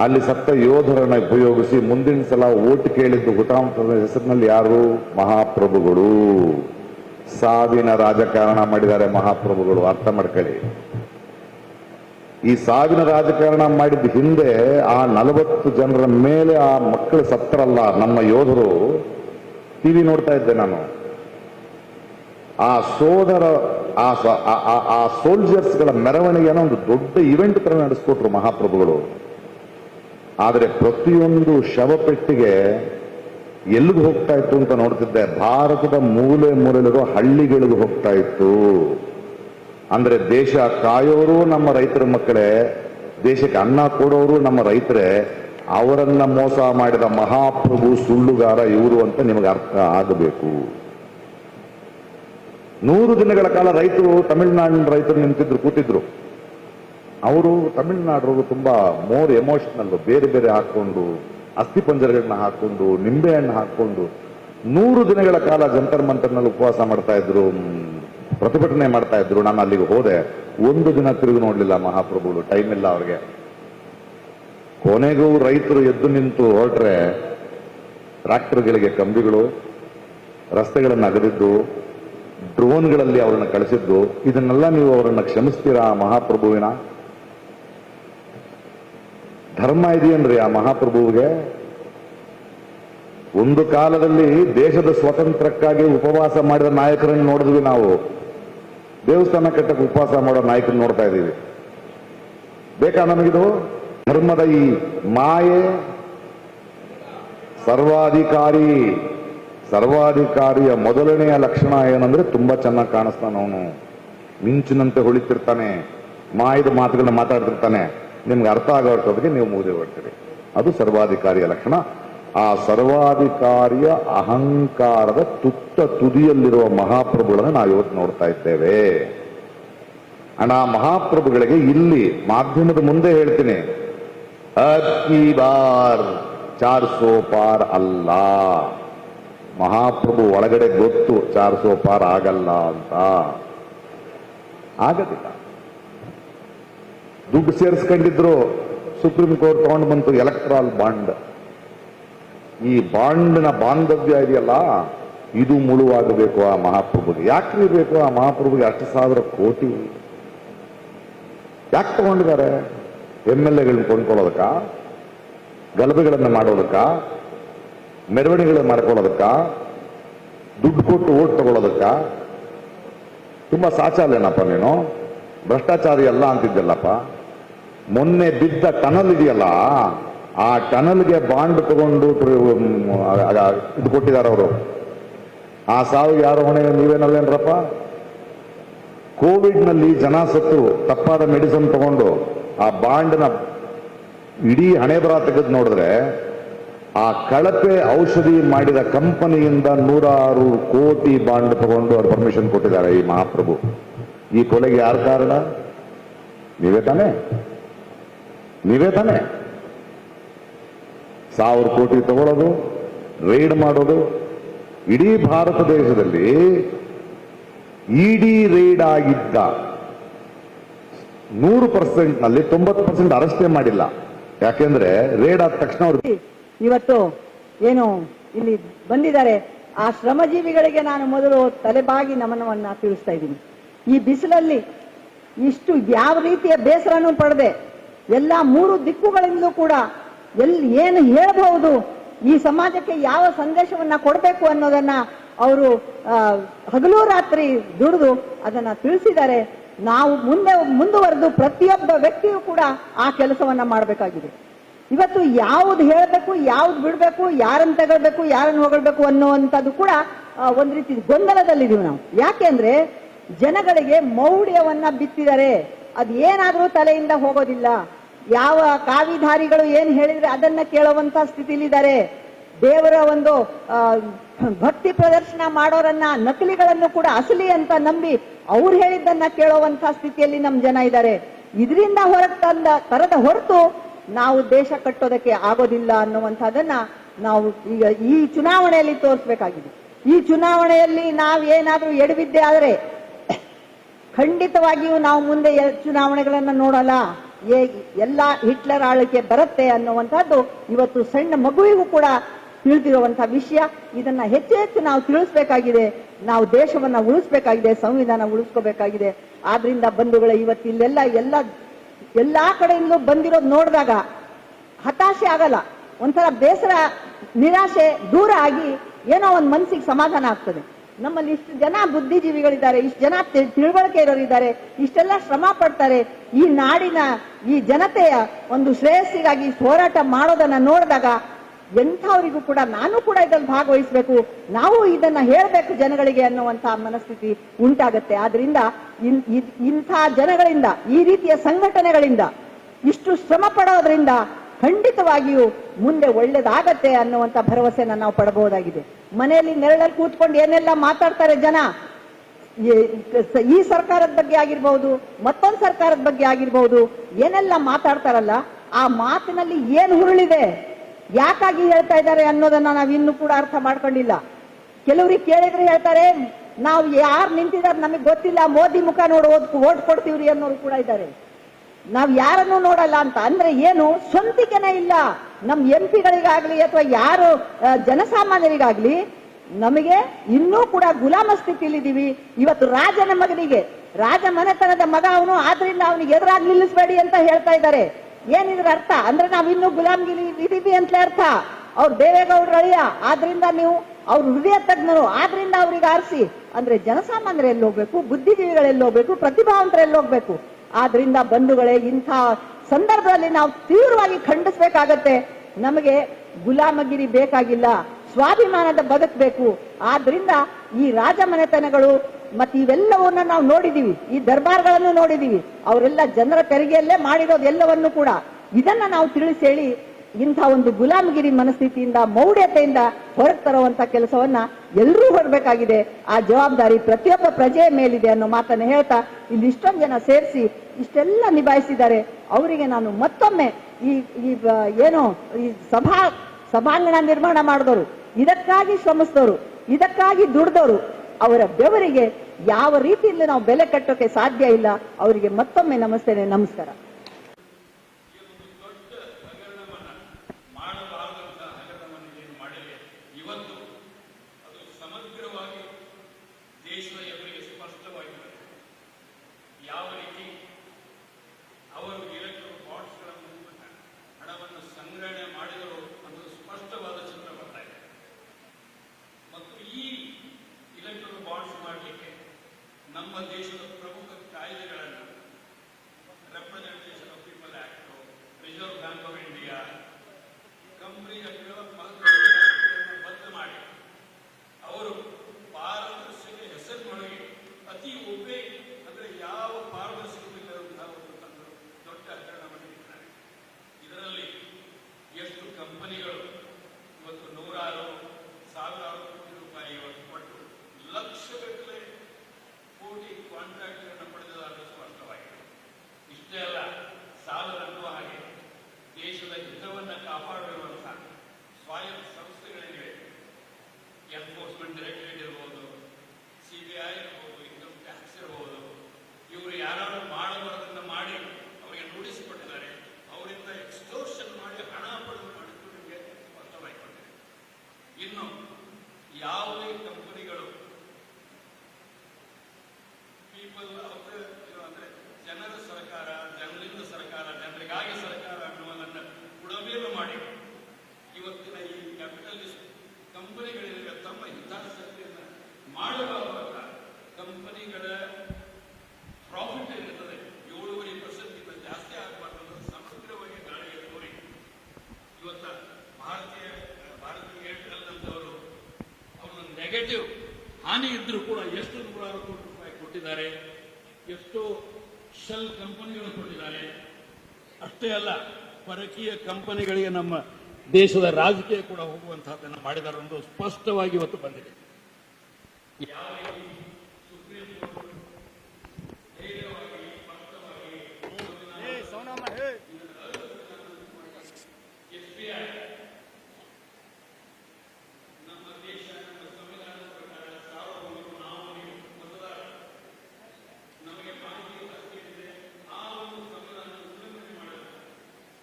ಅಲ್ಲಿ ಸತ್ತ ಯೋಧರನ್ನ ಉಪಯೋಗಿಸಿ ಮುಂದಿನ ಸಲ ಓಟ್ ಕೇಳಿದ್ದು ಹುತಾಂತದ ಹೆಸರಿನಲ್ಲಿ ಯಾರು? ಮಹಾಪ್ರಭುಗಳು. ಸಾವಿನ ರಾಜಕಾರಣ ಮಾಡಿದ್ದಾರೆ ಮಹಾಪ್ರಭುಗಳು, ಅರ್ಥ ಮಾಡ್ಕೊಳ್ಳಿ. ಈ ಸಾವಿನ ರಾಜಕಾರಣ ಮಾಡಿದ ಹಿಂದೆ ಆ ನಲವತ್ತು ಜನರ ಮೇಲೆ ಆ ಮಕ್ಕಳು ಸತ್ತರಲ್ಲ ನಮ್ಮ ಯೋಧರು. ಟಿವಿ ನೋಡ್ತಾ ಇದ್ದೆ ನಾನು. ಆ ಸೋದರ, ಆ ಆ- ಸೋಲ್ಜರ್ಸ್ಗಳ ಮೆರವಣಿಗೆಯನ್ನು ಒಂದು ದೊಡ್ಡ ಇವೆಂಟ್ ತರ ನಡೆಸ್ಕೊಟ್ರು ಮಹಾಪ್ರಭುಗಳು. ಆದರೆ ಪ್ರತಿಯೊಂದು ಶವಪೆಟ್ಟಿಗೆ ಎಲ್ಲಿಗೆ ಹೋಗ್ತಾ ಇತ್ತು ಅಂತ ನೋಡ್ತಿದ್ದೆ. ಭಾರತದ ಮೂಲೆ ಮೂಲೆಲಿರೋ ಹಳ್ಳಿಗಳಿಗೆ ಹೋಗ್ತಾ ಇತ್ತು. ಅಂದ್ರೆ ದೇಶ ಕಾಯೋರು ನಮ್ಮ ರೈತರ ಮಕ್ಕಳೇ, ದೇಶಕ್ಕೆ ಅನ್ನ ಕೊಡೋರು ನಮ್ಮ ರೈತರೇ ಅವರನ್ನ ಮೋಸ ಮಾಡಿದ ಮಹಾಪ್ರಭು ಸುಳ್ಳುಗಾರ ಇವರು ಅಂತ ನಿಮಗೆ ಅರ್ಥ ಆಗಬೇಕು. ನೂರು ದಿನಗಳ ಕಾಲ ರೈತರು, ತಮಿಳುನಾಡಿನ ರೈತರು ನಿಂತಿದ್ರು, ಕೂತಿದ್ರು. ಅವರು ತಮಿಳುನಾಡವರು ತುಂಬಾ ಮೋರ್ ಎಮೋಷನಲ್ ಬೇರೆ ಬೇರೆ ಹಾಕೊಂಡು ಅಸ್ಥಿ ಪಂಜರಗಳನ್ನ ಹಾಕೊಂಡು ನಿಂಬೆಹಣ್ಣು ಹಾಕೊಂಡು ನೂರು ದಿನಗಳ ಕಾಲ ಜಂತರ್ ಮಂತರ್ನಲ್ಲಿ ಉಪವಾಸ ಮಾಡ್ತಾ ಇದ್ರು, ಪ್ರತಿಭಟನೆ ಮಾಡ್ತಾ ಇದ್ರು. ನಾನು ಅಲ್ಲಿಗೆ ಹೋದೆ. ಒಂದು ದಿನ ತಿರುಗಿ ನೋಡ್ಲಿಲ್ಲ ಮಹಾಪ್ರಭುಗಳು ಟೈಮ್ ಇಲ್ಲ ಅವ್ರಿಗೆ. ಕೊನೆಗೂ ರೈತರು ಎದ್ದು ನಿಂತು ಹೊರಟ್ರೆ ಟ್ರ್ಯಾಕ್ಟರ್ಗಳಿಗೆ ಕಂಬಿಗಳು, ರಸ್ತೆಗಳನ್ನು ಅಗದಿದ್ದು, ಡ್ರೋನ್ಗಳಲ್ಲಿ ಅವರನ್ನು ಕಳಿಸಿದ್ದು, ಇದನ್ನೆಲ್ಲ ನೀವು ಅವರನ್ನು ಕ್ಷಮಿಸ್ತೀರಾ ಮಹಾಪ್ರಭುವಿನ? ಧರ್ಮ ಇದೆಯೇನ್ರಿ ಆ ಮಹಾಪ್ರಭುವಿಗೆ? ಒಂದು ಕಾಲದಲ್ಲಿ ದೇಶದ ಸ್ವಾತಂತ್ರ್ಯಕ್ಕಾಗಿ ಉಪವಾಸ ಮಾಡಿದ ನಾಯಕರನ್ನು ನೋಡಿದ್ವಿ ನಾವು. ದೇವಸ್ಥಾನ ಕಟ್ಟಕ್ಕೆ ಉಪವಾಸ ಮಾಡೋ ನಾಯಕರನ್ನು ನೋಡ್ತಾ ಇದ್ದೀವಿ. ಬೇಕಾ ನಮಗಿದು? ಧರ್ಮದ ಈ ಮಾಯೆ ಸರ್ವಾಧಿಕಾರಿ. ಸರ್ವಾಧಿಕಾರಿಯ ಮೊದಲನೆಯ ಲಕ್ಷಣ ಏನಂದ್ರೆ ತುಂಬಾ ಚೆನ್ನಾಗಿ ಕಾಣಿಸ್ತಾನ ಅವನು. ಮಿಂಚಿನಂತೆ ಹೊಳಿತಿರ್ತಾನೆ. ಮಾಯದ ಮಾತುಗಳನ್ನ ಮಾತಾಡ್ತಿರ್ತಾನೆ. ನಿಮ್ಗೆ ಅರ್ಥ ಆಗೋಷ್ಟೊತ್ತಿಗೆ ನೀವು ಮುಗಿದು ಬರ್ತೀರಿ ಅದು ಸರ್ವಾಧಿಕಾರಿಯ ಲಕ್ಷಣ. ಆ ಸರ್ವಾಧಿಕಾರಿಯ ಅಹಂಕಾರದ ತುತ್ತ ತುದಿಯಲ್ಲಿರುವ ಮಹಾಪ್ರಭುಗಳನ್ನು ನಾವು ಇವತ್ತು ನೋಡ್ತಾ ಇದ್ದೇವೆ. ಅಣ್ಣ, ಮಹಾಪ್ರಭುಗಳಿಗೆ ಇಲ್ಲಿ ಮಾಧ್ಯಮದ ಮುಂದೆ ಹೇಳ್ತೀನಿ. ಅಕ್ಕಿ ಬಾರ್ ಚಾರ್ सौ पार ಮಹಾಪ್ರಭು ಒಳಗಡೆ ಗೊತ್ತು ಚಾರ್ಸೋ ಪಾರ್ ಆಗಲ್ಲ ಅಂತ. ಆಗದಿಲ್ಲ. ದುಡ್ಡು ಸೇರಿಸ್ಕೊಂಡಿದ್ರು ಸುಪ್ರೀಂ ಕೋರ್ಟ್ ತಗೊಂಡು ಬಂತು ಎಲೆಕ್ಟ್ರಾಲ್ ಬಾಂಡ್. ಈ ಬಾಂಡ್ನ ಬಾಂಧವ್ಯ ಇದೆಯಲ್ಲ, ಇದು ಮುಳುವಾಗಬೇಕು ಆ ಮಹಾಪ್ರಭುಗೆ. ಯಾಕೆ ಇರಬೇಕು ಆ ಮಹಾಪ್ರಭುಗೆ ಅಷ್ಟು ಸಾವಿರ ಕೋಟಿ? ಯಾಕೆ ತಗೊಂಡಿದ್ದಾರೆ? ಎಂ ಎಲ್ ಎಗಳನ್ನ ಕೊಂಡ್ಕೊಳ್ಳೋದಕ್ಕ, ಗಲಭೆಗಳನ್ನು ಮಾಡೋದಕ್ಕ, ಮೆರವಣಿಗೆಗಳನ್ನು ಮಾಡ್ಕೊಳ್ಳೋದಕ್ಕ, ದುಡ್ಡು ಕೊಟ್ಟು ಓಟ್ ತಗೊಳ್ಳೋದಕ್ಕ, ತುಂಬ ಸಾಚಾಲೇನಪ್ಪ ನೀನು. ಭ್ರಷ್ಟಾಚಾರಿ ಅಲ್ಲ ಅಂತಿದ್ದಲ್ಲಪ್ಪ. ಮೊನ್ನೆ ಬಿದ್ದ ಟನಲ್ ಇದೆಯಲ್ಲ, ಆ ಟನಲ್ಗೆ ಬಾಂಡ್ ತಗೊಂಡು ಇದು ಕೊಟ್ಟಿದ್ದಾರೆ ಅವರು. ಆ ಸಾವಿಗೆ ಯಾರು ಹೊಣೆ ನೀವೇನಲ್ಲೇನ್ರಪ್ಪ? ಕೋವಿಡ್ನಲ್ಲಿ ಜನ ಸತ್ತು ತಪ್ಪಾದ ಮೆಡಿಸನ್ ತಗೊಂಡು ಆ ಬಾಂಡ್ನ ಇಡೀ ಹಣೆ ಬರ ತೆಗೆದು ನೋಡಿದ್ರೆ, ಆ ಕಳಪೆ ಔಷಧಿ ಮಾಡಿದ ಕಂಪನಿಯಿಂದ ನೂರಾರು ಕೋಟಿ ಬಾಂಡ್ ತಗೊಂಡು ಅವ್ರು ಪರ್ಮಿಷನ್ ಕೊಟ್ಟಿದ್ದಾರೆ ಈ ಮಹಾಪ್ರಭು. ಈ ಕೊಲೆಗೆ ಯಾರು ಕಾರಣ? ನೀವೇ ತಾನೇ. ನೀವೇ ತಾನೇ. ಸಾವಿರ ಕೋಟಿ ತಗೊಳ್ಳೋದು ರೈಡ್ ಮಾಡೋದು, ಇಡೀ ಭಾರತ ದೇಶದಲ್ಲಿ ಇಡಿ ರೈಡ್ ಆಗಿದ್ದ ನೂರು ಪರ್ಸೆಂಟ್ನಲ್ಲಿ ತೊಂಬತ್ತು ಪರ್ಸೆಂಟ್ ಅರೆಸ್ಟೇ ಮಾಡಿಲ್ಲ. ಯಾಕೆಂದ್ರೆ ರೇಡ್ ಆದ ತಕ್ಷಣ ಅವರು ಇವತ್ತು ಏನು ಇಲ್ಲಿ ಬಂದಿದ್ದಾರೆ. ಆ ಶ್ರಮಜೀವಿಗಳಿಗೆ ನಾನು ಮೊದಲು ತಲೆಬಾಗಿ ನಮನವನ್ನ ತಿಳಿಸ್ತಾ ಇದ್ದೀನಿ. ಈ ಬಿಸಿಲಲ್ಲಿ ಇಷ್ಟು ಯಾವ ರೀತಿಯ ಬೇಸರನೂ ಪಡೆದೆ ಎಲ್ಲ ಮೂರು ದಿಕ್ಕುಗಳಿಂದಲೂ ಕೂಡ ಎಲ್ಲಿ ಏನು ಹೇಳಬಹುದು, ಈ ಸಮಾಜಕ್ಕೆ ಯಾವ ಸಂದೇಶವನ್ನ ಕೊಡಬೇಕು ಅನ್ನೋದನ್ನ ಅವರು ಹಗಲು ರಾತ್ರಿ ದುಡಿದು ಅದನ್ನ ತಿಳಿಸಿದ್ದಾರೆ. ನಾವು ಮುಂದೆ, ಮುಂದುವರೆದು ಪ್ರತಿಯೊಬ್ಬ ವ್ಯಕ್ತಿಯೂ ಕೂಡ ಆ ಕೆಲಸವನ್ನ ಮಾಡಬೇಕಾಗಿದೆ. ಇವತ್ತು ಯಾವ್ದು ಹೇಳಬೇಕು, ಯಾವ್ದು ಬಿಡಬೇಕು, ಯಾರನ್ನ ತಗೊಳ್ಬೇಕು, ಯಾರನ್ನ ಹೊಗಳ್ಬೇಕು ಅನ್ನುವಂಥದ್ದು ಕೂಡ ಒಂದು ರೀತಿ ಗೊಂದಲದಲ್ಲಿದ್ದೀವಿ ನಾವು. ಯಾಕೆಂದ್ರೆ ಜನಗಳಿಗೆ ಮೌಢ್ಯವನ್ನ ಬಿತ್ತಿದರೆ ಅದ್ ಏನಾದ್ರೂ ತಲೆಯಿಂದ ಹೋಗೋದಿಲ್ಲ. ಯಾವ ಕಾವಿಧಾರಿಗಳು ಏನ್ ಹೇಳಿದ್ರೆ ಅದನ್ನ ಕೇಳುವಂತ ಸ್ಥಿತಿಲಿದ್ದಾರೆ ದೇವರ ಒಂದು ಭಕ್ತಿ ಪ್ರದರ್ಶನ ಮಾಡೋರನ್ನ ನಕಲಿಗಳನ್ನು ಕೂಡ ಅಸಲಿ ಅಂತ ನಂಬಿ ಅವ್ರು ಹೇಳಿದ್ದನ್ನ ಕೇಳುವಂತ ಸ್ಥಿತಿಯಲ್ಲಿ ನಮ್ ಜನ ಇದ್ದಾರೆ ಇದರಿಂದ ಹೊರಗೆ ತಂದ, ತರದ ಹೊರತು ನಾವು ದೇಶ ಕಟ್ಟೋದಕ್ಕೆ ಆಗೋದಿಲ್ಲ ಅನ್ನುವಂಥದ್ದನ್ನ ನಾವು ಈಗ ಈ ಚುನಾವಣೆಯಲ್ಲಿ ತೋರಿಸ್ಬೇಕಾಗಿದೆ. ಈ ಚುನಾವಣೆಯಲ್ಲಿ ನಾವು ಏನಾದ್ರೂ ಎಡವಿದ್ದೆ ಆದರೆ ಖಂಡಿತವಾಗಿಯೂ ನಾವು ಮುಂದೆ ಚುನಾವಣೆಗಳನ್ನ ನೋಡಲ್ಲ. ಎಲ್ಲ ಹಿಟ್ಲರ್ ಆಳಕ್ಕೆ ಬರುತ್ತೆ ಅನ್ನುವಂಥದ್ದು ಇವತ್ತು ಸಣ್ಣ ಮಗುವಿಗೂ ಕೂಡ ತಿಳಿದಿರುವಂತಹ ವಿಷಯ. ಇದನ್ನ ಹೆಚ್ಚು ಹೆಚ್ಚು ನಾವು ತಿಳಿಸ್ಬೇಕಾಗಿದೆ. ನಾವು ದೇಶವನ್ನ ಉಳಿಸ್ಬೇಕಾಗಿದೆ, ಸಂವಿಧಾನ ಉಳಿಸ್ಕೋಬೇಕಾಗಿದೆ. ಆದ್ರಿಂದ ಬಂಧುಗಳ, ಇವತ್ತು ಇಲ್ಲೆಲ್ಲ ಎಲ್ಲ, ಎಲ್ಲಾ ಕಡೆಯಿಂದಲೂ ಬಂದಿರೋದು ನೋಡಿದಾಗ ಹತಾಶೆ ಆಗಲ್ಲ. ಒಂಥರ ಬೇಸರ, ನಿರಾಶೆ ದೂರ ಆಗಿ ಏನೋ ಒಂದು ಮನಸ್ಸಿಗೆ ಸಮಾಧಾನ ಆಗ್ತದೆ. ನಮ್ಮಲ್ಲಿ ಇಷ್ಟು ಜನ ಬುದ್ಧಿಜೀವಿಗಳಿದ್ದಾರೆ, ಇಷ್ಟು ಜನ ತಿಳುವಳಿಕೆ ಇರೋರಿದ್ದಾರೆ, ಇಷ್ಟೆಲ್ಲ ಶ್ರಮ ಪಡ್ತಾರೆ. ಈ ನಾಡಿನ, ಈ ಜನತೆಯ ಒಂದು ಶ್ರೇಯಸ್ಸಿಗಾಗಿ ಹೋರಾಟ ಮಾಡೋದನ್ನ ನೋಡಿದಾಗ ಎಂಥವರಿಗೂ ಕೂಡ ನಾನು ಕೂಡ ಇದರಲ್ಲಿ ಭಾಗವಹಿಸಬೇಕು. ನಾವು ಇದನ್ನ ಹೇಳಬೇಕು ಜನಗಳಿಗೆ ಅನ್ನುವಂತಹ ಮನಸ್ಥಿತಿ ಉಂಟಾಗತ್ತೆ. ಆದ್ರಿಂದ ಇಂಥ ಜನಗಳಿಂದ, ಈ ರೀತಿಯ ಸಂಘಟನೆಗಳಿಂದ ಇಷ್ಟು ಶ್ರಮ ಪಡೋದ್ರಿಂದ ಖಂಡಿತವಾಗಿಯೂ ಮುಂದೆ ಒಳ್ಳೇದಾಗತ್ತೆ ಅನ್ನುವಂತ ಭರವಸೆನ ನಾವು ಪಡಬಹುದಾಗಿದೆ. ಮನೆಯಲ್ಲಿ ನೆರಳಲ್ಲಿ ಕೂತ್ಕೊಂಡು ಏನೆಲ್ಲ ಮಾತಾಡ್ತಾರೆ ಜನ? ಈ ಸರ್ಕಾರದ ಬಗ್ಗೆ ಆಗಿರ್ಬಹುದು ಮತ್ತೊಂದು ಸರ್ಕಾರದ ಬಗ್ಗೆ ಆಗಿರ್ಬಹುದು ಏನೆಲ್ಲ ಮಾತಾಡ್ತಾರಲ್ಲ, ಆ ಮಾತಿನಲ್ಲಿ ಏನು ಹುರುಳಿದೆ? ಯಾಕಾಗಿ ಹೇಳ್ತಾ ಇದ್ದಾರೆ ಅನ್ನೋದನ್ನ ನಾವು ಇನ್ನು ಕೂಡ ಅರ್ಥ ಮಾಡ್ಕೊಂಡಿಲ್ಲ. ಕೆಲವ್ರಿಗೆ ಕೇಳಿದ್ರೆ ಹೇಳ್ತಾರೆ, ನಾವು ಯಾರು ನಿಂತಿದ್ದಾರೆ ನಮಗೆ ಗೊತ್ತಿಲ್ಲ, ಮೋದಿ ಮುಖ ನೋಡಿ ಓಟ್ ಕೊಡ್ತೀವ್ರಿ ಅನ್ನೋರು ಕೂಡ ಇದ್ದಾರೆ. ನಾವ್ ಯಾರನ್ನು ನೋಡಲ್ಲ ಅಂತ, ಅಂದ್ರೆ ಏನು, ಸ್ವಂತಿಕೆನೇ ಇಲ್ಲ. ನಮ್ ಎಂ ಪಿಗಳಿಗಾಗ್ಲಿ ಅಥವಾ ಯಾರು ಜನಸಾಮಾನ್ಯರಿಗಾಗ್ಲಿ ನಮಗೆ ಇನ್ನೂ ಕೂಡ ಗುಲಾಮ ಸ್ಥಿತಿಲಿದ್ದೀವಿ ಇವತ್ತು ರಾಜನ ಮಗನಿಗೆ, ರಾಜ ಮನೆತನದ ಮಗ ಅವನು, ಆದ್ರಿಂದ ಅವನಿಗೆ ಎದುರಾಗಿ ನಿಲ್ಲಿಸಬೇಡಿ ಅಂತ ಹೇಳ್ತಾ ಇದ್ದಾರೆ. ಏನಿದ್ರ ಅರ್ಥ? ಅಂದ್ರೆ ನಾವ್ ಇನ್ನೂ ಗುಲಾಮ್ಗಿರಿ ಇದೀವಿ ಅಂತಲೇ ಅರ್ಥ. ಅವ್ರು ದೇವೇಗೌಡರ ಅಳಿಯ, ಆದ್ರಿಂದ ನೀವು ಅವ್ರು ಹೃದಯ ತಜ್ಞರು, ಆದ್ರಿಂದ ಅವ್ರಿಗೆ ಆರಿಸಿ. ಅಂದ್ರೆ ಜನಸಾಮಾನ್ಯರು ಎಲ್ಲಿ ಹೋಗ್ಬೇಕು? ಬುದ್ಧಿಜೀವಿಗಳು ಎಲ್ಲಿ ಹೋಗ್ಬೇಕು? ಪ್ರತಿಭಾವಂತರು ಎಲ್ಲಿ ಹೋಗ್ಬೇಕು? ಆದ್ರಿಂದ ಬಂಧುಗಳೇ, ಇಂಥ ಸಂದರ್ಭದಲ್ಲಿ ನಾವು ತೀವ್ರವಾಗಿ ಖಂಡಿಸ್ಬೇಕಾಗತ್ತೆ. ನಮಗೆ ಗುಲಾಮಗಿರಿ ಬೇಕಾಗಿಲ್ಲ. ಸ್ವಾಭಿಮಾನದ ಬದುಕಬೇಕು ಆದ್ರಿಂದ ಈ ರಾಜಮನೆತನಗಳು ಮತ್ತೆ ಇವೆಲ್ಲವನ್ನ ನಾವು ನೋಡಿದೀವಿ. ಈ ದರ್ಬಾರ್ಗಳನ್ನು ನೋಡಿದೀವಿ. ಅವರೆಲ್ಲ ಜನರ ತೆರಿಗೆಯಲ್ಲೇ ಮಾಡಿರೋದು ಎಲ್ಲವನ್ನು ಕೂಡ. ಇದನ್ನ ನಾವು ತಿಳಿಸೇಳಿ ಹೇಳಿ ಇಂಥ ಒಂದು ಗುಲಾಮಗಿರಿ ಮನಸ್ಥಿತಿಯಿಂದ, ಮೌಢ್ಯತೆಯಿಂದ ಹೊರಗೆ ತರುವಂತ ಕೆಲಸವನ್ನ ಎಲ್ಲರೂ ಹೊರಬೇಕಾಗಿದೆ ಆ ಜವಾಬ್ದಾರಿ ಪ್ರತಿಯೊಬ್ಬ ಪ್ರಜೆಯ ಮೇಲಿದೆ ಅನ್ನೋ ಮಾತನ್ನ ಹೇಳ್ತಾ ಇಲ್ಲಿ ಇಷ್ಟೊಂದು ಜನ ಸೇರಿಸಿ ಇಷ್ಟೆಲ್ಲ ನಿಭಾಯಿಸಿದ್ದಾರೆ. ಅವರಿಗೆ ನಾನು ಮತ್ತೊಮ್ಮೆ ಈ ಈ ಏನು, ಈ ಸಭಾ, ಸಭಾಂಗಣ ನಿರ್ಮಾಣ ಮಾಡಿದವರು, ಇದಕ್ಕಾಗಿ ಶ್ರಮಿಸಿದವರು, ಇದಕ್ಕಾಗಿ ದುಡ್ದವರು, ಅವರ ಬೆವರಿಗೆ ಯಾವ ರೀತಿಯಲ್ಲಿ ನಾವು ಬೆಲೆ ಕಟ್ಟೋಕೆ ಸಾಧ್ಯ ಇಲ್ಲ ಅವರಿಗೆ ಮತ್ತೊಮ್ಮೆ ನಮಸ್ತೇನೆ ನಮಸ್ಕಾರ ಮಾಡಬಾರದಂತ ಹಗರಣವನ್ನು ಏನು ಮಾಡಿದೆ ಇವತ್ತು ಅದು ಸಮಗ್ರವಾಗಿ ದೇಶದ ಎದುರಿಗೆ ಸ್ಪಷ್ಟವಾಗಿದೆ ಯಾವ ರೀತಿ ಅವರು ಇಲೆಕ್ಟ್ರಿಕ್ ಬಾಂಡ್ಸ್ಗಳ ಮೂಲಕ ಹಣವನ್ನು ಸಂಗ್ರಹಣೆ ಮಾಡಿದರು ಅನ್ನೋದು ಸ್ಪಷ್ಟವಾದ ಚಿತ್ರ ಬರ್ತಾ ಇದೆ ಮತ್ತು ಈ ಇಲೆಕ್ಟ್ರಿಕ್ ಬಾಂಡ್ಸ್ ಮಾಡಲಿಕ್ಕೆ ನಮ್ಮ ದೇಶದ ಪ್ರಮುಖ ಕಾಯ್ದೆಗಳನ್ನು representation of people act reserve bank of India ಕಂಪನಿಗಳ ಮಹತ್ವವನ್ನು ಬದ್ಧ ಮಾಡಿ ಅವರು ಪಾರದರ್ಶಕ ಹೆಸರಿನೊಳಗೆ ಅತಿ ಉಪಯೋಗ ಅಂದ್ರೆ ಯಾವ ಪಾರದರ್ಶಕತೆ ಇಲ್ಲದಂತಹ ಒಂದು ತಂದು ದೊಡ್ಡ ಹಗರಣ ಮಾಡಿದ್ದಾರೆ ಇದರಲ್ಲಿ ಎಷ್ಟು ಕಂಪನಿಗಳು ಇವತ್ತು ನೂರಾರು ಸಾವಿರಾರು ಕೋಟಿ ರೂಪಾಯಿ ಇವತ್ತು ಕೊಟ್ಟು ಲಕ್ಷಗಟ್ಟಲೆ ಕೋಟಿ ಕಾಂಟ್ರಾಕ್ಟ್ಗಳನ್ನು ಪಡೆದಿದ್ದಾರೆ ಸ್ಪಷ್ಟವಾಗಿದೆ ಇಷ್ಟೇ ಅಲ್ಲ ಸಾಲದ ಅನ್ನುವ ಹಾಗೆ ದೇಶದ ಹಿತವನ್ನು ಕಾಪಾಡಿರುವಂತಹ ಸ್ವಯಂ ಸಂಸ್ಥೆಗಳಿವೆ ಎನ್ಫೋರ್ಸ್ಮೆಂಟ್ ಡೈರೆಕ್ಟರೇಟ್ ಇರ್ಬೋದು ಸಿಬಿಐ ಇರ್ಬೋದು ಇನ್ಕಮ್ ಟ್ಯಾಕ್ಸ್ ಇರ್ಬೋದು ಇವರು ಯಾರು ಮಾಡಬಾರದನ್ನ ಮಾಡಿ ಅವರಿಗೆ ನೋಟಿಸ್ ಕೊಟ್ಟಿದ್ದಾರೆ ಅವರಿಂದ ಎಕ್ಸ್ಟೋರ್ಷನ್ ಮಾಡಿ ಹಣ ಪಡೆದು ಮಾಡಿದ್ದು ನಿಮಗೆ ಸ್ಪಷ್ಟವಾಗಿಕೊಂಡಿದೆ ಇನ್ನು ಯಾವುದೇ ಕಂಪನಿಗಳು ಪೀಪಲ್ ಅಂದ್ರೆ ಜನರ ಸರ್ಕಾರ ಜನರಿಂದ ಸರ್ಕಾರ ಜನರಿಗಾಗಿ ಸರ್ಕಾರ ಅನ್ನುವುದನ್ನು ಉಡಮೇಲು ಮಾಡಿ ಇವತ್ತಿನ ಈ ಕ್ಯಾಪಿಟಲಿಸ್ಟ್ ಕಂಪನಿಗಳಿಗೆ ತಮ್ಮ ಹಿತಾಸಕ್ತಿಯನ್ನು ಮಾಡಬಾರದಾಗ ಕಂಪನಿಗಳ ಪ್ರಾಫಿಟ್ ಏನಿರ್ತದೆ ಏಳೂವರೆ ಪರ್ಸೆಂಟ್ಗಿಂತ ಜಾಸ್ತಿ ಆಗಬಾರ್ದು ಅನ್ನೋದು ಸಮಗ್ರವಾಗಿ ಗಾಳಿಗೆ ತೋರಿ ಇವತ್ತ ಭಾರತೀಯ ಭಾರತೀಯ ಏರ್ಟೆಲ್ ಅಂತವರು ಅವರ ನೆಗೆಟಿವ್ ಇದ್ರೂ ಕೂಡ ಎಷ್ಟು ನೂರಾರು ಕೋಟಿ ರೂಪಾಯಿ ಕೊಟ್ಟಿದ್ದಾರೆ, ಎಷ್ಟು ಶೆಲ್ ಕಂಪನಿಗಳು ಕೊಟ್ಟಿದ್ದಾರೆ. ಅಷ್ಟೇ ಅಲ್ಲ, ಪರಕೀಯ ಕಂಪನಿಗಳಿಗೆ ನಮ್ಮ ದೇಶದ ರಾಜಕೀಯ ಕೂಡ ಹೋಗುವಂತಹದ್ದನ್ನು ಮಾಡಿದ್ದಾರೆ ಒಂದು ಸ್ಪಷ್ಟವಾಗಿ ಇವತ್ತು ಬಂದಿದೆ. ಯಾವ ರೀತಿ ಸುಪ್ರೀಂ ಕೋರ್ಟ್ ಧೈರ್ಯವಾಗಿ, ಸ್ಪಷ್ಟವಾಗಿ SBI ನಮ್ಮ ದೇಶ ನಮ್ಮ ಸಂವಿಧಾನದ ಪ್ರಕಾರ ಸಾರ್ವಭೌಮರು ನಾವು ನೀವು ಮತದಾರ ನಮಗೆ ಮಾಹಿತಿ ಹಕ್ಕು ಇದೆ ಆ ಒಂದು ಸಂವಿಧಾನ ಉಲ್ಲಂಘನೆ ಮಾಡಬೇಕು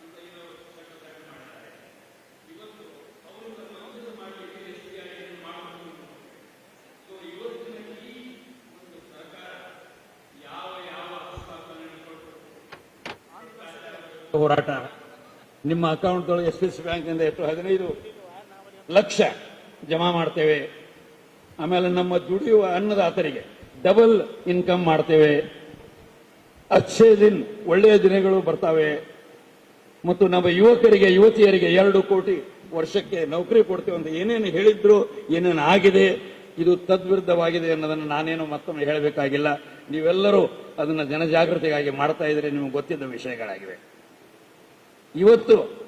ಅಂತ ಇವರು ಚಟುವಟಿಕೆ ಮಾಡಿದ್ದಾರೆ ಇವತ್ತು ಅವರು ತಮ್ಮ ಅಂಶದ ಮಾಡಲಿಕ್ಕೆ ಎಸ್ ಬಿ ಐ ಮಾಡಬಹುದು ಸೊ ಇವತ್ತಿನ ಈ ಒಂದು ಸರ್ಕಾರ ಯಾವ ಯಾವ ಪ್ರಸ್ತಾವನೆಯನ್ನು ಕೊಟ್ಟು ಹೋರಾಟ. ನಿಮ್ಮ ಅಕೌಂಟ್ದೊಳಗೆ ಎಸ್ ಎಸ್ ಬ್ಯಾಂಕಿಂದ ಎಷ್ಟು ಹದಿನೈದು ಲಕ್ಷ ಜಮಾ ಮಾಡ್ತೇವೆ. ಆಮೇಲೆ ನಮ್ಮ ದುಡಿಯುವ ಅನ್ನದಾತರಿಗೆ ಡಬಲ್ ಇನ್ಕಮ್ ಮಾಡ್ತೇವೆ. ಅಕ್ಷಯ ದಿನ್ ಒಳ್ಳೆಯ ದಿನಗಳು ಬರ್ತಾವೆ. ಮತ್ತು ನಮ್ಮ ಯುವಕರಿಗೆ, ಯುವತಿಯರಿಗೆ ಎರಡು ಕೋಟಿ ವರ್ಷಕ್ಕೆ ನೌಕರಿ ಕೊಡ್ತೇವೆ ಅಂತ ಏನೇನು ಹೇಳಿದ್ರು, ಏನೇನು ಆಗಿದೆ, ಇದು ತದ್ವಿರುದ್ಧವಾಗಿದೆ ಅನ್ನೋದನ್ನು ನಾನೇನು ಮತ್ತೊಮ್ಮೆ ಹೇಳಬೇಕಾಗಿಲ್ಲ. ನೀವೆಲ್ಲರೂ ಅದನ್ನು ಜನಜಾಗೃತಿಗಾಗಿ ಮಾಡ್ತಾ ಇದ್ರೆ ನಿಮಗೆ ಗೊತ್ತಿದ್ದ ವಿಷಯಗಳಾಗಿವೆ. ಇವತ್ತು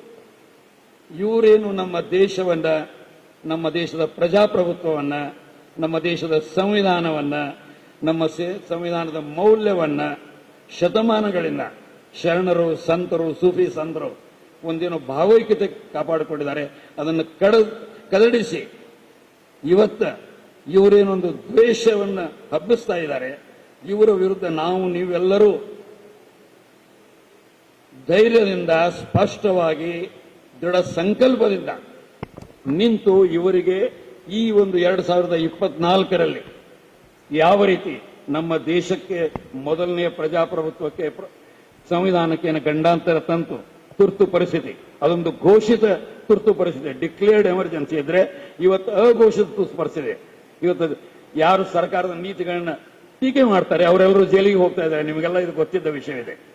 ಇವರೇನು ನಮ್ಮ ದೇಶವನ್ನ, ನಮ್ಮ ದೇಶದ ಪ್ರಜಾಪ್ರಭುತ್ವವನ್ನ, ನಮ್ಮ ದೇಶದ ಸಂವಿಧಾನವನ್ನ, ನಮ್ಮ ಸಂವಿಧಾನದ ಮೌಲ್ಯವನ್ನ ಶತಮಾನಗಳಿಂದ ಶರಣರು, ಸಂತರು, ಸೂಫಿ ಸಂತರು ಒಂದೇನು ಭಾವೈಕ್ಯತೆ ಕಾಪಾಡಿಕೊಂಡಿದ್ದಾರೆ. ಅದನ್ನು ಕಡ, ಕದಡಿಸಿ ಇವತ್ತ ಇವರೇನೊಂದು ದ್ವೇಷವನ್ನು ಹಬ್ಬಿಸ್ತಾ ಇದ್ದಾರೆ. ಇವರ ವಿರುದ್ಧ ನಾವು ನೀವೆಲ್ಲರೂ ಧೈರ್ಯದಿಂದ, ಸ್ಪಷ್ಟವಾಗಿ, ದೃಢ ಸಂಕಲ್ಪದಿಂದ ನಿಂತು ಇವರಿಗೆ ಈ ಒಂದು ಎರಡು ಸಾವಿರದ ಇಪ್ಪತ್ನಾಲ್ಕರಲ್ಲಿ ಯಾವ ರೀತಿ ನಮ್ಮ ದೇಶಕ್ಕೆ ಮೊದಲನೆಯ ಪ್ರಜಾಪ್ರಭುತ್ವಕ್ಕೆ ಪ್ರ- ಸಂವಿಧಾನಕ್ಕೆ ಏನು ಗಂಡಾಂತರ ತಂತು, ತುರ್ತು ಪರಿಸ್ಥಿತಿ, ಅದೊಂದು ಘೋಷಿತ ತುರ್ತು ಪರಿಸ್ಥಿತಿ ಡಿಕ್ಲೇರ್ಡ್ ಎಮರ್ಜೆನ್ಸಿ ಇದ್ರೆ ಇವತ್ತು ಅಘೋಷಿತ ತುರ್ತು ಪರಿಸ್ಥಿತಿ. ಇವತ್ತು ಯಾರು ಸರ್ಕಾರದ ನೀತಿಗಳನ್ನ ಟೀಕೆ ಮಾಡ್ತಾರೆ, ಅವರೆಲ್ಲರೂ ಜೈಲಿಗೆ ಹೋಗ್ತಾ ಇದ್ದಾರೆ, ನಿಮಗೆಲ್ಲ ಇದು ಗೊತ್ತಿದ್ದ ವಿಷಯವಿದೆ